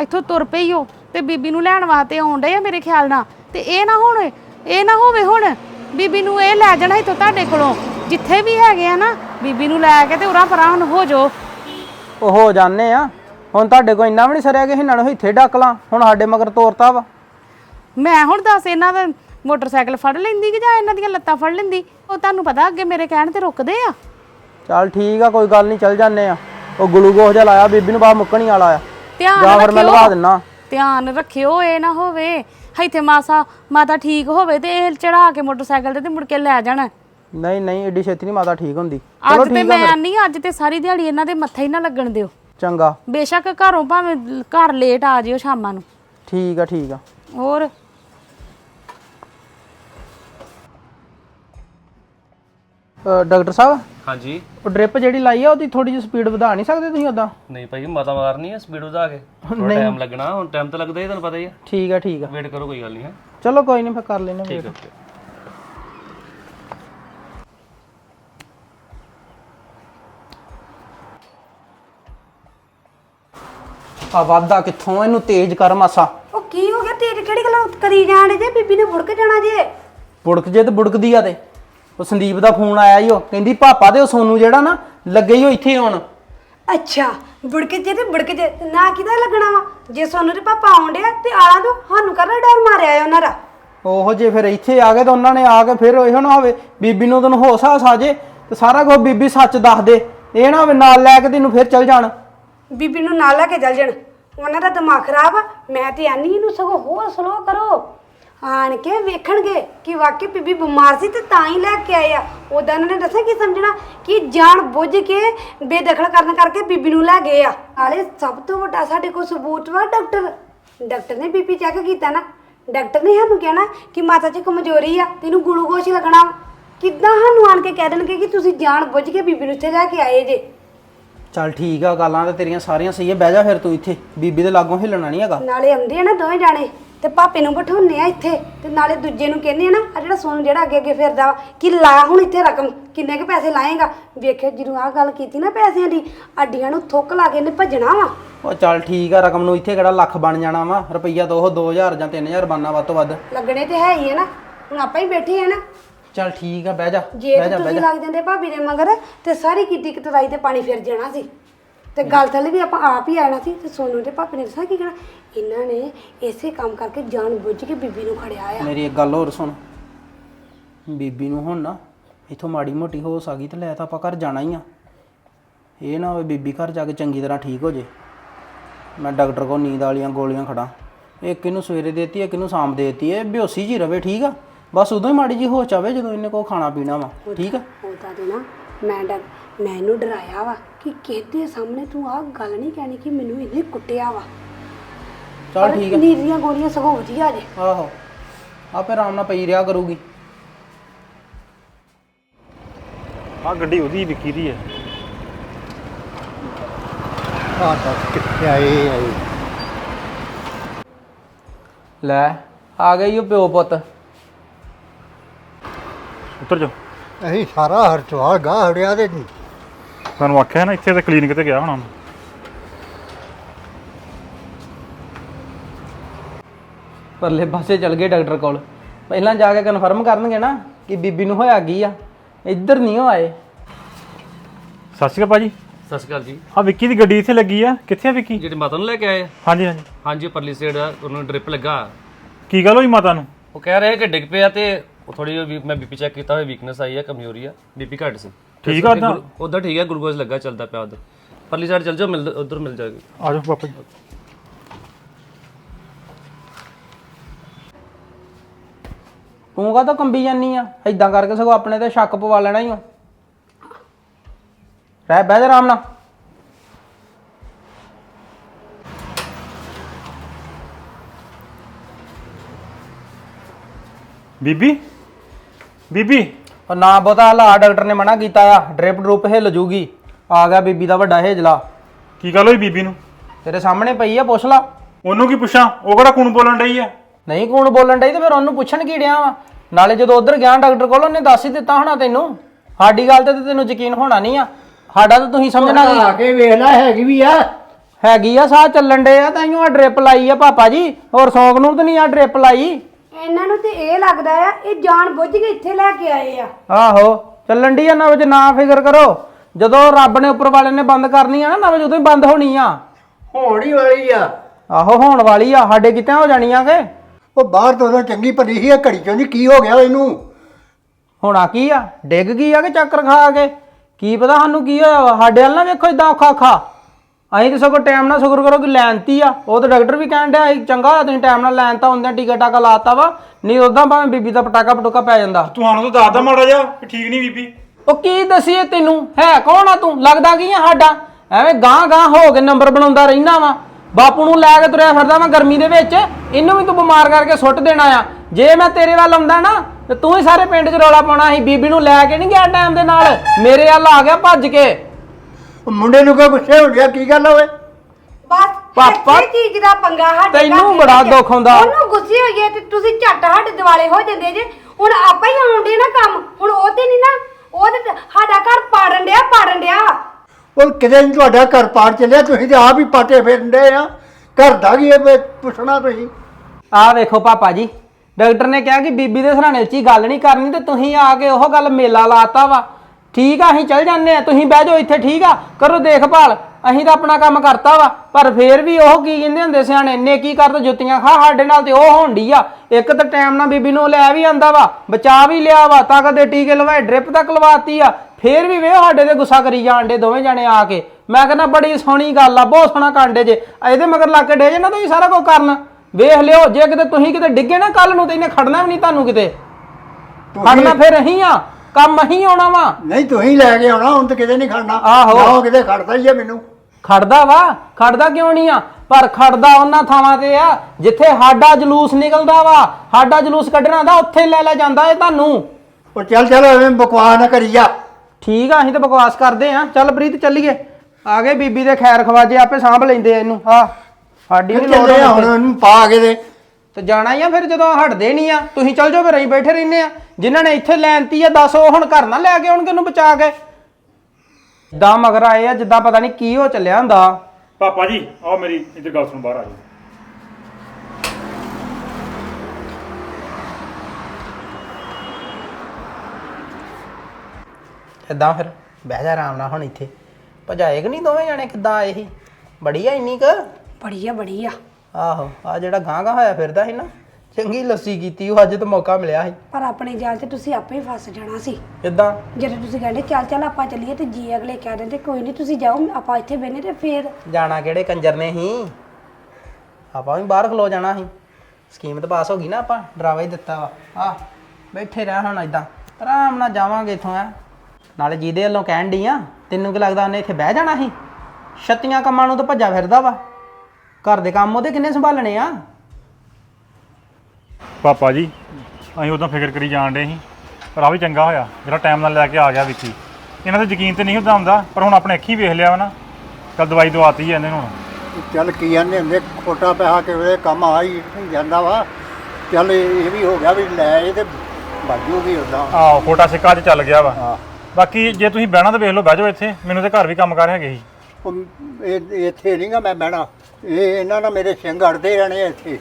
Speaker 5: ਇੱਥੋਂ ਤੁਰ ਪਈ ਓ ਤੇ ਬੀਬੀ ਨੂੰ ਲੈਣ ਵਾਸਤੇ ਆਉਣ ਡਏ ਆ ਮੇਰੇ ਖਿਆਲ ਨਾਲ। ਤੇ ਇਹ ਨਾ ਹੁਣ ਇਹ ਨਾ ਹੋਵੇ ਹੁਣ ਬੀਬੀ ਨੂੰ ਇਹ ਲੈ ਜਾਣਾ ਇੱਥੋਂ ਤੁਹਾਡੇ ਕੋਲੋਂ। ਜਿੱਥੇ ਵੀ ਹੈਗੇ ਆ ਨਾ ਬੀਬੀ ਨੂੰ ਲੈ ਕੇ ਤੇ ਉਰਾਂ ਪਰਾਂ ਹੁਣ ਹੋ ਜਾਓ।
Speaker 2: ਉਹ ਹੋ ਜਾਂਦੇ ਆ। ਹੁਣ ਤੁਹਾਡੇ ਕੋਲ ਇੰਨਾ ਵੀ ਨਹੀਂ ਸਰਿਆ ਕਿ ਇਹਨਾਂ ਨੂੰ ਇੱਥੇ ਡੱਕ ਲਾਂ। ਹੁਣ ਸਾਡੇ ਮਗਰ ਤੋਰਤਾ ਵਾ।
Speaker 5: ਮੈਂ ਹੁਣ ਦੱਸ ਇਹਨਾਂ ਦਾ ਮੋਟਰਸਾਈਕਲ ਫੜ ਲੈਂਦੀ ਕਿ ਜਾਂ ਇਹਨਾਂ ਦੀਆਂ ਲੱਤਾਂ ਫੜ ਲੈਂਦੀ? ਉਹ ਤੁਹਾਨੂੰ ਪਤਾ ਅੱਗੇ ਮੇਰੇ ਕਹਿਣ ਤੇ ਰੁਕਦੇ ਆ?
Speaker 2: ਚੱਲ ਠੀਕ ਆ ਕੋਈ ਗੱਲ ਨਹੀਂ ਚੱਲ ਜਾਂਦੇ ਆ। ਉਹ ਗਲੂਕੋਜ਼ ਜਿਹਾ ਲਾਇਆ ਬੀਬੀ ਨੂੰ ਬਾਹਰ ਮੁੱਕਣੀ ਵਾਲਾ ਆ।
Speaker 5: ਧਿਆਨ
Speaker 2: ਜਾਂ ਫਿਰ ਮੈਂ ਲਵਾ
Speaker 5: ਰੱਖਿਓ
Speaker 2: ਦਿੰਨਾ।
Speaker 5: ਧਿਆਨ ਰੱਖਿਓ ਇਹ ਨਾ ਹੋਵੇ। ਇੱਥੇ ਮਾਸਾ ਮਾਤਾ ਠੀਕ ਹੋਵੇ ਤੇ ਇਹ ਚੜਾ ਕੇ ਮੋਟਰਸਾਈਕਲ ਤੇ ਤੇ ਮੁੜ ਕੇ ਲੈ ਜਾਣ।
Speaker 2: ਨਹੀਂ ਨਹੀਂ ਏਡੀ ਛੇਤੀ ਨਹੀਂ ਮਾਤਾ ਠੀਕ ਹੁੰਦੀ।
Speaker 5: ਅੱਜ ਤੇ ਮੈਂ ਨਹੀਂ ਅੱਜ ਤੇ ਸਾਰੀ ਦਿਹਾੜੀ ਇਹਨਾਂ ਦੇ ਮੱਥੇ ਹੀ ਨਾ ਲੱਗਣ ਦਿਓ।
Speaker 2: ਚੰਗਾ।
Speaker 5: ਬੇਸ਼ੱਕ ਘਰੋਂ ਭਾਵੇਂ ਘਰ ਲੇਟ ਆ ਜਿਓ ਸ਼ਾਮਾਂ ਨੂੰ।
Speaker 2: ਠੀਕ ਆ ਠੀਕ ਆ।
Speaker 5: ਹੋਰ?
Speaker 2: ਡਾਕਟਰ ਸਾਹਿਬ?
Speaker 7: ਹਾਂਜੀ।
Speaker 2: ਉਹ ਡ੍ਰਿਪ ਜਿਹੜੀ ਲਾਈ ਆ ਉਹਦੀ ਥੋੜੀ ਜਿਹੀ ਸਪੀਡ ਵਧਾ ਨਹੀਂ ਸਕਦੇ ਤੁਸੀਂ ਉਦਾਂ
Speaker 7: ਨਹੀਂ ਭਾਈ ਮਾਤਾ ਮਾਰਨੀ ਹੈ ਸਪੀਡ ਵਧਾ ਕੇ। ਥੋੜਾ ਟਾਈਮ ਲੱਗਣਾ ਹੁਣ ਟਾਈਮ ਤਾਂ ਲੱਗਦਾ ਹੀ ਤੁਹਾਨੂੰ ਪਤਾ ਹੀ ਹੈ
Speaker 2: ਠੀਕ ਆ ਠੀਕ ਆ।
Speaker 7: ਵੇਟ ਕਰੋ ਕੋਈ ਗੱਲ ਨਹੀਂ ਹੈ।
Speaker 2: ਚਲੋ ਕੋਈ ਨਹੀਂ ਫਿਰ ਕਰ ਲੈਨੇ
Speaker 7: ਠੀਕ ਹੈ
Speaker 2: ਆ ਵਾਦਾ ਕਿੱਥੋਂ ਇਹਨੂੰ ਤੇਜ਼ ਕਰ ਮਾਸਾ।
Speaker 1: ਉਹ ਕੀ ਹੋ ਗਿਆ? ਤੇਰੇ ਕਿਹੜੀ ਗੱਲ ਕਰੀ ਜਾਣ ਜੇ? ਬੀਬੀ ਨੇ ਬੁੜਕ ਜਾਣਾ ਜੇ।
Speaker 2: ਬੁੜਕ ਜੇ ਤੇ ਬੁੜਕਦੀ ਆ ਤੇ। ਉਹ ਸੰਦੀਪ ਦਾ ਫੋਨ ਆਇਆ ਈ ਉਹ। ਕਹਿੰਦੀ ਪਾਪਾ ਤੇ ਉਹ ਸੋਨੂ ਜਿਹੜਾ ਨਾ ਲੱਗੇ ਹੀ ਉਹ ਇੱਥੇ ਆਉਣ।
Speaker 1: ਅੱਛਾ ਬੁੜਕ ਜੇ ਤੇ ਬੁੜਕ ਜੇ ਤੇ ਨਾ ਕਿਦਾ ਲੱਗਣਾ ਵਾ? ਜੇ ਸੋਨੂੰ ਦੇ ਪਾਪਾ ਆਉਂਦੇ ਆ ਤੇ ਆਲਾ ਤੋਂ ਸਾਨੂੰ ਕਰਨਾ ਡਰ ਮਾਰਿਆ ਏ ਉਹਨਾਂ ਦਾ?
Speaker 2: ਉਹੋ ਜੇ ਫਿਰ ਇੱਥੇ ਆ ਗਏ ਤਾਂ ਉਹਨਾਂ ਨੇ ਆ ਕੇ ਫਿਰ ਇਹੋ ਨਾ ਹੋਵੇ ਬੀਬੀ ਨੂੰ ਤੈਨੂੰ ਹੋਸ ਹਾਸ ਆ ਜੇ ਤੇ ਸਾਰਾ ਕੁਝ ਬੀਬੀ ਸੱਚ ਦੱਸ ਦੇ। ਇਹ ਨਾ ਹੋਵੇ ਨਾਲ ਲੈ ਕੇ ਤੈਨੂੰ ਫਿਰ ਚੱਲ ਜਾਣ।
Speaker 1: ਬੀਬੀ ਨੂੰ ਨਾਲ ਲੈ ਕੇ ਚੱਲ ਜਾਣ। ਉਹਨਾਂ ਦਾ ਦਿਮਾਗ ਖਰਾਬ ਆ ਮੈਂ ਤੇ ਆਨੀ ਇਹਨੂੰ ਸਗੋਂ ਹੋਰ ਸਲੋ ਕਰੋ। ਆਣ ਕੇ ਵੇਖਣਗੇ ਕਿ ਵਾਕਈ ਬੀਬੀ ਬਿਮਾਰ ਸੀ ਤੇ ਤਾਂ ਹੀ ਲੈ ਕੇ ਆਏ ਆ। ਉਦਾਂ ਉਹਨਾਂ ਨੇ ਦੱਸਿਆ ਕੀ ਸਮਝਣਾ ਕਿ ਜਾਣ ਬੁੱਝ ਕੇ ਬੇਦਖਲ ਕਰਨ ਕਰਕੇ ਬੀਬੀ ਨੂੰ ਲੈ ਗਏ ਆ। ਨਾਲੇ ਸਭ ਤੋਂ ਵੱਡਾ ਸਾਡੇ ਕੋਲ ਸਬੂਤ ਵਾ ਡਾਕਟਰ। ਡਾਕਟਰ ਨੇ ਬੀਪੀ ਚੈੱਕ ਕੀਤਾ ਨਾ। ਡਾਕਟਰ ਨੇ ਸਾਨੂੰ ਕਹਿਣਾ ਕਿ ਮਾਤਾ 'ਚ ਕਮਜ਼ੋਰੀ ਆ, ਤੈਨੂੰ ਗਲੂਕੋਜ਼ ਲੱਗਣਾ ਵਾ। ਕਿੱਦਾਂ ਸਾਨੂੰ ਆਣ ਕੇ ਕਹਿ ਦੇਣਗੇ ਕਿ ਤੁਸੀਂ ਜਾਣ ਬੁੱਝ ਕੇ ਬੀਬੀ ਨੂੰ ਇੱਥੇ ਲੈ ਕੇ ਆਏ ਜੇ?
Speaker 2: ਚੱਲ ਠੀਕ ਆ ਗੱਲਾਂ ਤੇ ਤੇਰੀਆਂ ਸਾਰੀਆਂ ਸਹੀ ਆ ਬਹਿ ਜਾ ਫਿਰ ਤੂੰ ਇੱਥੇ। ਬੀਬੀ ਦੇ ਲਾਗੋਂ ਹਿੱਲਣਾ ਨਹੀਂ ਹੈਗਾ।
Speaker 1: ਨਾਲੇ ਆਉਂਦੇ ਆ ਨਾ ਦੋਵੇਂ ਜਾਣੇ ਤੇ ਪਾਪੇ ਨੂੰ ਬਿਠਾਉਂਦੇ ਆ ਇੱਥੇ ਤੇ ਨਾਲੇ ਦੂਜੇ ਨੂੰ ਕਹਿੰਦੇ ਆ ਨਾ ਆ ਜਿਹੜਾ ਸੋਨੂੰ ਜਿਹੜਾ ਅੱਗੇ ਅੱਗੇ ਫਿਰਦਾ ਵਾ ਕਿ ਲਾ ਹੁਣ ਇੱਥੇ ਰਕਮ ਕਿੰਨੇ ਕੁ ਪੈਸੇ ਲਾਏਗਾ? ਵੇਖਿਓ ਜਦੋਂ ਆਹ ਗੱਲ ਕੀਤੀ ਨਾ ਪੈਸਿਆਂ ਦੀ ਅੱਡੀਆਂ ਨੂੰ ਥੁੱਕ ਲਾ ਕੇ ਇਹਨੇ ਭੱਜਣਾ ਵਾ।
Speaker 2: ਉਹ ਚੱਲ ਠੀਕ ਆ ਰਕਮ ਨੂੰ ਇੱਥੇ ਕਿਹੜਾ ਲੱਖ ਬਣ ਜਾਣਾ ਵਾ? ਰੁਪਈਆ ਤਾਂ ਉਹ 2000 ਜਾਂ 3000 ਬਣਨਾ ਵੱਧ ਤੋਂ ਵੱਧ।
Speaker 1: ਲੱਗਣੇ ਤੇ ਹੈ ਹੀ ਆ ਨਾ ਹੁਣ ਆਪਾਂ ਹੀ ਬੈਠੇ ਆ ਨਾ।
Speaker 2: ਚੱਲ ਠੀਕ ਆ ਬਹਿ ਜਾ
Speaker 1: ਜੇ
Speaker 2: ਬਹਿ
Speaker 1: ਤੇ
Speaker 2: ਜਾ ਬਹਿ
Speaker 1: ਤੁਸੀਂ
Speaker 2: ਜਾ।
Speaker 1: ਲੱਗ ਜਾਂਦੇ ਭਾਬੀ ਦੇ ਮਗਰ ਤੇ ਸਾਰੀ ਕੀਤੀ ਕਤਰਾਈ ਤੇ ਪਾਣੀ ਫਿਰ ਜਾਣਾ ਸੀ। ਤੇ ਗੱਲ ਥੱਲੇ ਵੀ ਆਪਾਂ ਆਪ ਹੀ ਆਣਾ ਸੀ ਤੇ ਸੋਨੂੰ ਤੇ ਭਾਪੀ ਨੇ ਦੱਸਿਆ ਕੀ ਕਹਿਣਾ ਇਹਨਾਂ ਨੇ ਇਸੇ ਕੰਮ ਕਰਕੇ ਜਾਣ ਬੁੱਝ ਕੇ ਬੀਬੀ ਨੂੰ ਖੜਿਆ ਆ।
Speaker 2: ਮੇਰੀ ਇੱਕ ਗੱਲ ਹੋਰ ਸੁਣ। ਬੀਬੀ ਨੂੰ ਹੁਣ ਨਾ ਇਥੋਂ ਮਾੜੀ ਮੋਟੀ ਹੋਸ ਆ ਗਈ ਤੇ ਲੈ ਤਾਂ ਆਪਾਂ ਘਰ ਜਾਣਾ ਹੀ ਆ। ਇਹ ਨਾ ਹੋਵੇ ਬੀਬੀ ਘਰ ਜਾ ਕੇ ਚੰਗੀ ਤਰ੍ਹਾਂ ਠੀਕ ਹੋ ਜੇ। ਮੈਂ ਡਾਕਟਰ ਕੋਲ ਨੀਂਦ ਵਾਲੀਆਂ ਗੋਲੀਆਂ ਖੜਾ। ਇੱਕ ਇਹਨੂੰ ਸਵੇਰੇ ਦੇਤੀ ਇੱਕ ਇਹਨੂੰ ਸ਼ਾਮ ਦੇਤੀ ਇਹ ਬੇਹੋਸੀ ਜੀ ਰਵੇ ਠੀਕ ਆ? ਬਸ ਉਦੋਂ ਹੀ ਮਾੜੀ ਜੀ ਹੋਸ਼ ਆਵੇ ਜਦੋਂ ਇਹਨੇ ਕੋ ਖਾਣਾ ਪੀਣਾ ਵਾ ਠੀਕ ਆ?
Speaker 1: ਉਹਦਾ ਦੇ ਨਾ ਮੈਂ ਡਰ ਮੈਂ ਇਹਨੂੰ ਡਰਾਇਆ ਵਾ ਕਿ ਕਿਹਦੇ ਸਾਹਮਣੇ ਤੂੰ ਆਹ ਗੱਲ ਨਹੀਂ ਕਹਿਣੀ ਕਿ ਮੈਨੂੰ ਇਹਨੇ ਕੁੱਟਿਆ ਵਾ।
Speaker 2: ਚੱਲ ਠੀਕ ਆ।
Speaker 1: ਨੀਂਦ ਦੀਆਂ ਗੋਲੀਆਂ ਸਗੋਂ ਵਧੀਆ ਜੇ।
Speaker 2: ਆਹੋ। ਆਪੇ ਆਰਾਮ ਨਾਲ ਪਈ ਰਿਹਾ ਕਰੂਗੀ।
Speaker 3: ਆ ਗੱਡੀ ਉਹਦੀ ਵਿੱਕੀ ਦੀ ਹੈ
Speaker 4: ਆ ਤਾਂ ਕਿੱਥੇ ਆਏ ਆਏ।
Speaker 2: ਲੈ ਆ ਗਈ ਉਹ ਪਿਓ ਪੁੱਤ।
Speaker 3: ਉੱਤਰ ਜਾ
Speaker 4: ਅਸੀਂ ਸਾਰਾ ਹਰਚਵਾਲ ਗਾਹ ਹੜਿਆ ਤੇ
Speaker 3: ਤੁਹਾਨੂੰ ਆਖਿਆ ਨਾ ਇੱਥੇ ਤੇ ਕਲੀਨਿਕ ਤੇ ਗਿਆ ਹੋਣਾ ਮੈਂ।
Speaker 2: ਪਰਲੇ ਪਾਸੇ ਚਲ ਗਏ ਡਾਕਟਰ ਕੋਲ। ਪਹਿਲਾਂ ਜਾ ਕੇ ਕਨਫਰਮ ਕਰਨਗੇ ਨਾ ਕਿ ਬੀਬੀ ਨੂੰ ਹੋਇਆ ਕੀ ਆ। ਇੱਧਰ ਨਹੀਂ ਉਹ ਆਏ।
Speaker 3: ਸਤਿ ਸ਼੍ਰੀ ਅਕਾਲ ਭਾਜੀ।
Speaker 7: ਸਤਿ ਸ਼੍ਰੀ ਅਕਾਲ ਜੀ।
Speaker 3: ਆ ਵਿੱਕੀ ਦੀ ਗੱਡੀ ਇੱਥੇ ਲੱਗੀ ਆ। ਕਿੱਥੇ ਆ ਵਿੱਕੀ?
Speaker 7: ਜਿਹੜੇ ਮਾਤਾ ਨੂੰ ਲੈ ਕੇ ਆਏ ਆ?
Speaker 3: ਹਾਂਜੀ ਹਾਂਜੀ।
Speaker 7: ਹਾਂਜੀ ਪਰਲੀ ਸਾਈਡ ਆ ਉਹਨਾਂ ਨੂੰ ਡ੍ਰਿਪ ਲੱਗਾ।
Speaker 3: ਕੀ ਗੱਲ ਹੋਈ ਮਾਤਾ ਨੂੰ?
Speaker 7: ਉਹ ਕਹਿ ਰਹੇ ਕਿ ਡਿੱਗ ਪਿਆ ਤੇ ਉਹ ਥੋੜੀ ਮੈਂ ਬੀਪੀ ਚੈੱਕ ਕੀਤਾ ਹੋਇਆ ਵੀਕਨੈਸ ਆਈ ਹੈ ਕਮਜ਼ੋਰੀ ਆ ਬੀਪੀ ਘੱਟ ਸੀ।
Speaker 3: ਠੀਕ ਆ ਉੱਦਾਂ?
Speaker 7: ਉਧਰ ਠੀਕ ਹੈ ਗਲੂਕੋਜ਼ ਲੱਗਾ ਚੱਲਦਾ ਪਿਆ ਉਧਰ। ਪਰਲੀ ਸਾਈਡ ਚੱਲ ਜਾਓ ਮਿਲ ਉਧਰ ਮਿਲ ਜਾਏਗੀ
Speaker 3: ਆ ਜਾਓ ਪਾਪਾ ਜੀ।
Speaker 2: ਤੂੰ ਕਾਹਤੋਂ ਕੰਬੀ ਜਾਨੀ ਆ? ਐਦਾਂ ਕਰਕੇ ਸਗੋਂ ਆਪਣੇ ਤੇ ਸ਼ੱਕ ਪਵਾ ਲੈਣਾ ਹੀ ਆ ਰਹਿ ਬਹਿ ਜਾ ਆਰਾਮ ਨਾਲ।
Speaker 3: ਬੀਬੀ? ਬੀਬੀ
Speaker 2: ਉਹ ਨਾ ਬਤਾ ਲਾ ਡਾਕਟਰ ਨੇ ਮਨਾ ਕੀਤਾ ਆ ਡ੍ਰਿਪ ਡਰੂਪ ਹਿੱਲ ਜੂਗੀ। ਆ ਗਿਆ ਬੀਬੀ ਦਾ ਵੱਡਾ ਹੇਜਲਾ।
Speaker 3: ਕੀ ਗੱਲ ਹੋਈ ਬੀਬੀ ਨੂੰ?
Speaker 2: ਤੇਰੇ ਸਾਹਮਣੇ ਪਈ ਆ ਪੁੱਛ ਲਾ।
Speaker 3: ਉਹਨੂੰ ਕੀ ਪੁੱਛਾਂ? ਉਹ ਕਿਹੜਾ ਕੂਣ ਬੋਲਣ ਡਈ ਆ?
Speaker 2: ਨਹੀਂ ਕੌਣ ਬੋਲਣ ਡਈ ਤੇ ਫਿਰ ਉਹਨੂੰ ਪੁੱਛਣ ਕੀ ਡਿਆ ਵਾ? ਨਾਲੇ ਜਦੋਂ ਉਧਰ ਗਿਆ ਡਾਕਟਰ ਕੋਲ ਉਹਨੇ ਦੱਸ ਹੀ ਦਿੱਤਾ ਹੋਣਾ ਤੈਨੂੰ। ਸਾਡੀ ਗੱਲ ਤੇ ਤਾਂ ਤੈਨੂੰ ਯਕੀਨ ਹੋਣਾ ਨਹੀਂ ਆ। ਸਾਡਾ ਤਾਂ ਤੁਸੀਂ ਸਮਝਣਾ
Speaker 4: ਆ
Speaker 2: ਨਹੀਂ
Speaker 4: ਕੇ ਵੇਖ ਲੈ ਹੈਗੀ ਵੀ ਆ।
Speaker 2: ਹੈਗੀ ਆ ਸਾਹ ਚੱਲਣ ਡੇ ਆ ਤਾਈਓ ਆ ਡ੍ਰਿਪ ਲਾਈ ਆ ਪਾਪਾ ਜੀ। ਹੋਰ ਸੌਂਕ ਨੂੰ ਤਾਂ ਨਹੀਂ ਆ ਡ੍ਰਿਪ ਲਾਈ।
Speaker 1: ਇਹਨਾਂ ਨੂੰ ਤੇ ਇਹ ਲੱਗਦਾ ਆ ਇਹ ਜਾਣ ਬੁੱਝ ਕੇ ਇੱਥੇ ਲੈ ਕੇ ਆਏ ਆ।
Speaker 2: ਆਹੋ ਚੱਲਣ ਦੀ ਆ ਨਵਜ ਨਾ ਫਿਕਰ ਕਰੋ। ਜਦੋਂ ਰੱਬ ਨੇ ਉੱਪਰ ਵਾਲੇ ਨੇ ਬੰਦ ਕਰਨੀ ਆ ਨਾ ਨਵਜ ਉਦੋਂ ਹੀ ਬੰਦ ਹੋਣੀ ਆ।
Speaker 4: ਹੋਣੀ ਵਾਲੀ ਆ।
Speaker 2: ਆਹੋ ਹੋਣ ਵਾਲੀ ਆ ਸਾਡੇ ਕਿਤੇ ਹੋ ਜਾਣੀਆਂ ਕਿ?
Speaker 4: ਉਹ ਬਾਹਰ ਤੋਂ ਉਦੋਂ ਚੰਗੀ ਭਲੀ ਸੀ ਇਹ ਘੜੀ ਚੋਂ ਦੀ ਕੀ ਹੋ ਗਿਆ ਇਹਨੂੰ?
Speaker 2: ਹੋਣਾ ਕੀ ਆ? ਡਿੱਗ ਗਈ ਆ ਕਿ ਚੱਕਰ ਖਾ ਕੇ? ਕੀ ਪਤਾ ਸਾਨੂੰ ਕੀ ਹੋਇਆ ਵਾ? ਸਾਡੇ ਵੱਲ ਨਾ ਵੇਖੋ ਇਦਾਂ ਔਖਾ ਔਖਾ ਅਸੀਂ ਤਾਂ ਸਗੋਂ ਟਾਈਮ ਨਾਲ ਸ਼ੁਕਰ ਕਰੋ ਕਿ ਲੈਣਤੀ ਆ। ਉਹ ਤਾਂ ਡਾਕਟਰ ਵੀ ਕਹਿਣ ਡਿਆ ਸੀ, ਚੰਗਾ ਹੋਇਆ ਤੁਸੀਂ ਟਾਈਮ ਨਾਲ ਲੈਣ ਤਾਂ ਹੁੰਦਿਆਂ ਟੀਕਾ ਟਾਕਾ ਲਾਤਾ ਵਾ। ਨਹੀਂ ਉਦਾਂ ਭਾਵੇਂ ਬੀਬੀ ਦਾ ਪਟਾਕਾ ਪਟੂਕਾ ਪੈ ਜਾਂਦਾ।
Speaker 3: ਤੁਹਾਨੂੰ ਤਾਂ ਦੱਸਦਾ ਮਾੜਾ ਕਿ ਠੀਕ ਨਹੀਂ ਬੀਬੀ।
Speaker 2: ਉਹ ਕੀ ਦਸੀਏ ਤੈਨੂੰ? ਹੈ ਕੌਣ ਆ ਤੂੰ? ਲੱਗਦਾ ਕੀ ਆ ਸਾਡਾ? ਐਵੇਂ ਗਾਂ ਗਾਂ ਹੋ ਕੇ ਨੰਬਰ ਬਣਾਉਂਦਾ ਰਹਿਣਾ ਵਾ। ਬਾਪੂ ਨੂੰ ਲੈ ਕੇ ਤੁਰਿਆ ਫਿਰਦਾ ਵਾਂ ਗਰਮੀ ਦੇ ਵਿੱਚ। ਇਹਨੂੰ ਵੀ ਤੂੰ ਬਿਮਾਰ ਕਰਕੇ ਸੁੱਟ ਦੇਣਾ ਆ। ਜੇ ਮੈਂ ਤੇਰੇ ਵੱਲ ਆਉਂਦਾ ਨਾ ਤੇ ਤੂੰ ਹੀ ਸਾਰੇ ਪਿੰਡ 'ਚ ਰੌਲਾ ਪਾਉਣਾ ਸੀ। ਬੀਬੀ ਨੂੰ ਲੈ ਕੇ ਨਹੀਂ ਗਿਆ ਟਾਈਮ ਦੇ ਨਾਲ। ਮੇਰੇ ਵੱਲ ਆ ਗਿਆ ਭੱਜ ਕੇ।
Speaker 4: ਉਹ ਮੁੰਡੇ ਨੂੰ ਕਿਉਂ ਗੁੱਸੇ ਹੋ ਗਿਆ ਕੀ ਗੱਲ ਹੋਵੇ
Speaker 1: ਬਸ
Speaker 2: ਪਾਪਾ,
Speaker 1: ਇਸੇ ਚੀਜ਼ ਦਾ ਪੰਗਾ ਸਾਡੇ
Speaker 2: ਤੈਨੂੰ
Speaker 1: ਘਰ ਦੇ
Speaker 2: ਬੜਾ
Speaker 1: ਵਿੱਚ।
Speaker 2: ਦੁੱਖ ਹੁੰਦਾ।
Speaker 1: ਉਹਨੂੰ ਗੁੱਸੇ ਹੋਈਏ ਤੇ ਤੁਸੀਂ ਝੱਟ ਸਾਡੇ ਦਿਵਾਲੇ ਹੋ ਜਾਂਦੇ ਜੇ। ਹੁਣ ਆਪਾਂ ਹੀ ਆਉਂਦੇ ਨਾ ਕੰਮ। ਹੁਣ ਉਹ ਤੇ ਨਹੀਂ ਨਾ ਉਹ ਤੇ ਸਾਡਾ ਘਰ ਪਾੜਨ ਡਿਆ ਪਾੜਨ ਡਿਆ।
Speaker 4: ਉਹ ਕਿਤੇ ਨੀ ਤੁਹਾਡਾ ਘਰ ਪਾੜ ਚੱਲਿਆ ਤੁਸੀਂ ਤੇ ਆਪ ਹੀ ਪਾਟੇ ਫੇਰਦੇ ਆ। ਘਰ ਦਾ ਕੀ ਇਹ ਵੀ ਪੁੱਛਣਾ ਤੁਸੀਂ?
Speaker 2: ਆ ਵੇਖੋ ਪਾਪਾ ਜੀ ਡਾਕਟਰ ਨੇ ਕਿਹਾ ਕਿ ਬੀਬੀ ਦੇ ਸਰਾਣੇ 'ਚ ਹੀ ਗੱਲ ਨਹੀਂ ਕਰਨੀ ਤੇ ਤੁਸੀਂ ਆ ਕੇ ਉਹ ਗੱਲ ਮੇਲਾ ਲਾਤਾ ਵਾ। ਠੀਕ ਆ ਅਸੀਂ ਚੱਲ ਜਾਂਦੇ ਆ ਤੁਸੀਂ ਬਹਿ ਜਾਓ ਇੱਥੇ ਠੀਕ ਆ ਕਰੋ ਦੇਖਭਾਲ। ਅਸੀਂ ਤਾਂ ਆਪਣਾ ਕੰਮ ਕਰਤਾ ਵਾ ਪਰ ਫੇਰ ਵੀ ਉਹ ਕੀ ਕਹਿੰਦੇ ਹੁੰਦੇ ਸਿਆਣੇ ਨੇ ਕੀ ਕਰਦਾ ਜੁੱਤੀਆਂ ਖਾ ਸਾਡੇ ਨਾਲ ਤੇ ਉਹ ਹੋਣਡੀ ਆ। ਇੱਕ ਤਾਂ ਟਾਈਮ ਨਾਲ ਬੀਬੀ ਨੂੰ ਲੈ ਵੀ ਆਂਦਾ ਵਾ ਬਚਾ ਵੀ ਲਿਆ ਵਾ ਤਾਕਤ ਦੇ ਟੀਕੇ ਲਵਾਏ ਡ੍ਰਿਪ ਤੱਕ ਲਵਾਤੀ ਆ। ਫੇਰ ਵੀ ਵੇ ਸਾਡੇ ਤੇ ਗੁੱਸਾ ਕਰੀ ਜਾਂਦੇ ਦੋਵੇਂ ਜਣੇ ਆ ਕੇ। ਮੈਂ ਕਹਿੰਦਾ ਬੜੀ ਸੋਹਣੀ ਗੱਲ ਆ ਬਹੁਤ ਸੋਹਣਾ ਕਾਂਡੇ ਜੇ ਇਹਦੇ ਮਗਰ ਲੱਗ ਕੇ ਡੇ ਜੇ ਨਾ ਤੁਸੀਂ ਸਾਰਾ ਕੁਝ ਕਰਨ। ਵੇਖ ਲਿਓ ਜੇ ਕਿਤੇ ਤੁਸੀਂ ਕਿਤੇ ਡਿੱਗੇ ਨਾ ਕੱਲ ਨੂੰ ਤੇ ਇਹਨੇ ਖੜਨਾ ਵੀ ਨਹੀਂ ਤੁਹਾਨੂੰ ਕਿਤੇ। ਖੜਨਾ ਫਿਰ ਅਹੀਂ ਆ। ਕੰਮ ਅਹੀਂ ਆਉਣਾ ਵਾ।
Speaker 4: ਨਹੀਂ ਤੁਸੀਂ ਲੈ ਕੇ ਆਉਣਾ ਹੁਣ ਤਾਂ ਕਿਤੇ ਨਹੀਂ ਖੜਨਾ।
Speaker 2: ਆਹੋ।
Speaker 4: ਨਾ ਉਹ ਕਿਤੇ ਖੜਦਾ ਹੀ ਆ ਮੈਨੂੰ।
Speaker 2: ਖੜਦਾ ਵਾ ਖੜਦਾ ਕਿਉਂ ਨਹੀਂ ਆ? ਪਰ ਖੜਦਾ ਉਹਨਾਂ ਥਾਵਾਂ ਤੇ ਆ ਜਿੱਥੇ ਸਾਡਾ ਜਲੂਸ ਨਿਕਲਦਾ ਵਾ। ਸਾਡਾ ਜਲੂਸ ਕੱਢਣਾ ਦਾ ਉੱਥੇ ਲੈ ਲੈ ਜਾਂਦਾ ਇਹ ਤੁਹਾਨੂੰ।
Speaker 4: ਉਹ ਚੱਲ ਚੱਲ ਐਵੇਂ ਬਕਵਾਸ ਨਾ ਕਰੀ ਜਾ।
Speaker 2: ਠੀਕ ਆ ਅਸੀਂ ਤਾਂ ਬਕਵਾਸ ਕਰਦੇ ਆ। ਚੱਲ ਪ੍ਰੀਤ ਚੱਲੀਏ। ਆ ਗਏ ਬੀਬੀ ਦੇ ਖੈਰ ਖਵਾਜੇ ਆਪੇ ਸਾਂਭ ਲੈਂਦੇ ਆ ਇਹਨੂੰ। ਆ ਸਾਡੀ ਵੀ ਲੋੜ
Speaker 4: ਚੱਲੇ ਹੋਣੀ ਉਹਨੂੰ ਪਾ ਕੇ ਦੇ।
Speaker 2: ਤੇ ਜਾਣਾ ਹੀ ਆ ਫਿਰ ਜਦੋਂ ਹਟਦੇ ਨਹੀਂ ਆ। ਤੁਸੀਂ ਚੱਲ ਜਾਓ ਫਿਰ ਅਸੀਂ ਬੈਠੇ ਰਹਿੰਦੇ ਆ। ਜਿਨ੍ਹਾਂ ਨੇ ਇੱਥੇ ਲੈਣਤੀ ਆ ਦੱਸ ਉਹ ਹੁਣ ਘਰ ਨਾ ਲੈ ਕੇ ਆਉਣਗੇ ਉਹਨੂੰ ਬਚਾ ਕੇ। ਦਾ ਮਗਰ ਆਏ ਆ ਜਿੱਦਾਂ ਪਤਾ ਨਹੀਂ ਕੀ ਹੋ ਚੱਲਿਆ ਹੁੰਦਾ।
Speaker 3: ਪਾਪਾ ਜੀ ਆਓ ਮੇਰੀ ਇੱਧਰ ਗੱਲ ਸੁਣ ਬਾਹਰ ਆ ਜਾਓ।
Speaker 2: ਇਦਾਂ ਫਿਰ ਬਹਿ ਜਾ ਆਰਾਮ ਨਾਲ ਹੁਣ ਇੱਥੇ। ਭਜਾਏ ਕਿ ਨਹੀਂ ਦੋਵੇਂ ਜਾਣੇ ਕਿੱਦਾਂ ਆਏ ਸੀ ਬੜੀ ਆ ਇੰਨੀ ਕ?
Speaker 1: ਬੜੀ ਆ ਬੜੀ ਆ।
Speaker 2: ਆਹੋ ਆ ਜਿਹੜਾ ਗਾਂ ਗਾਂ ਹੋਇਆ ਫਿਰਦਾ ਸੀ ਨਾ ਚੰਗੀ ਲੱਸੀ ਕੀਤੀ ਉਹ ਅੱਜ ਤਾਂ ਮੌਕਾ ਮਿਲਿਆ ਸੀ।
Speaker 1: ਪਰ ਆਪਣੇ ਜਾਲ 'ਚ ਤੁਸੀਂ ਆਪੇ ਹੀ ਫਸ ਜਾਣਾ ਸੀ।
Speaker 2: ਇਦਾਂ
Speaker 1: ਜਦੋਂ ਤੁਸੀਂ ਕਹਿੰਦੇ ਚੱਲ ਚੱਲ ਆਪਾਂ ਚੱਲੀਏ ਤੇ ਜੀ ਅਗਲੇ ਕਹਿ ਦਿੰਦੇ ਕੋਈ ਨਹੀਂ ਤੁਸੀਂ ਜਾਓ ਆਪਾਂ ਇੱਥੇ ਬੈਨੇ ਤੇ ਫੇਰ।
Speaker 2: ਜਾਣਾ ਕਿਹੜੇ ਕੰਜਰ ਨੇ ਹੀ ਆਪਾਂ ਵੀ ਬਾਹਰ ਖਲੋ ਜਾਣਾ ਸੀ। ਸਕੀਮ ਤਾਂ ਪਾਸ ਹੋ ਗਈ ਨਾ ਆਪਾਂ ਡਰਾਵਾ ਹੀ ਦਿੱਤਾ ਵਾ। ਆ ਬੈਠੇ ਰਹਿ ਹੁਣ ਇਦਾਂ ਆਰਾਮ ਨਾਲ ਜਾਵਾਂਗੇ ਇਥੋਂ ਆ ਨਾਲੇ ਜਿਹਦੇ ਵੱਲੋਂ ਕਹਿਣ ਡਈ ਆ ਤੈਨੂੰ ਕੀ ਲੱਗਦਾ ਉਹਨੇ ਇੱਥੇ ਬਹਿ ਜਾਣਾ ਸੀ? ਛੱਤੀਆਂ ਕੰਮਾਂ ਨੂੰ ਤਾਂ ਭੱਜਾ ਫਿਰਦਾ ਵਾ। ਘਰ ਦੇ ਕੰਮ ਉਹਦੇ ਕਿੰਨੇ ਸੰਭਾਲਣੇ ਆ?
Speaker 3: ਪਾਪਾ ਜੀ ਅਸੀਂ ਉਦੋਂ ਫਿਕਰ ਕਰੀ ਜਾਣ ਡੇ ਸੀ ਪਰ ਆ ਵੀ ਚੰਗਾ ਹੋਇਆ ਜਿਹੜਾ ਟਾਈਮ ਨਾਲ ਲੈ ਕੇ ਆ ਗਿਆ ਵਿੱਕੀ। ਇਹਨਾਂ ਦਾ ਯਕੀਨ ਤੇ ਨਹੀਂ ਹੁੰਦਾ ਹੁੰਦਾ ਪਰ ਹੁਣ ਆਪਣੇ ਅੱਖੀਂ ਵੇਖ ਲਿਆ ਵਾ ਨਾ ਕੱਲ ਦਵਾਈ ਦਵਾਤੀ ਹੈ ਇਹਨਾਂ ਨੂੰ ਹੁਣ।
Speaker 4: ਚੱਲ ਕੀ ਜਾਂਦੇ ਹੁੰਦੇ ਖੋਟਾ ਪੈਸਾ ਕਿਵੇਂ ਕੰਮ ਆ ਹੀ ਜਾਂਦਾ ਵਾ ਚੱਲ ਇਹ ਵੀ ਹੋ ਗਿਆ ਵੀ ਲੈ ਇਹ ਤੇ ਬਾਜੂ ਵੀ ਉਦਾਂ
Speaker 3: ਆਹੋ ਖੋਟਾ ਸਿੱਕਾ ਅੱਜ ਚੱਲ ਗਿਆ ਵਾ।
Speaker 4: ਹਾਂ।
Speaker 3: ਬਾਕੀ ਜੇ ਤੁਸੀਂ ਬਹਿਣਾ ਤਾਂ ਵੇਖ ਲਓ ਬਹਿ ਜਾਓ ਇੱਥੇ ਮੈਨੂੰ ਤੇ ਘਰ ਵੀ ਕੰਮ ਕਰ ਹੈਗੇ ਸੀ।
Speaker 4: ਉਹ ਇਹ ਇੱਥੇ ਨਹੀਂਗਾ ਮੈਂ ਬਹਿਣਾ। ਇਹ ਇਹਨਾਂ ਨਾਲ ਮੇਰੇ ਸਿੰਘ ਅੜਦੇ ਰਹਿਣੇ ਆ ਇੱਥੇ।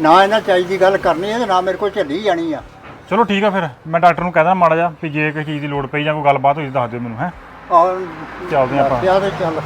Speaker 4: ਨਾ ਇਹਨਾਂ ਚਾਹੀਦੀ ਗੱਲ ਕਰਨੀ ਹੈ ਤੇ ਨਾ ਮੇਰੇ ਕੋਲ ਝੱਲੀ ਜਾਣੀ ਆ।
Speaker 3: ਚਲੋ ਠੀਕ ਆ ਫਿਰ ਮੈਂ ਡਾਕਟਰ ਨੂੰ ਕਹਿਦਾ ਮਾੜਾ ਜਿਹਾ ਵੀ ਜੇ ਕਿਸੇ ਚੀਜ਼ ਦੀ ਲੋੜ ਪਈ ਜਾਂ ਕੋਈ ਗੱਲਬਾਤ ਹੋਈ ਤਾਂ ਦੱਸ ਦਿਓ ਮੈਨੂੰ ਹੈ।
Speaker 4: ਆਹ
Speaker 3: ਚੱਲਦੇ ਆਪਾਂ।
Speaker 4: ਤੇ ਚੱਲ।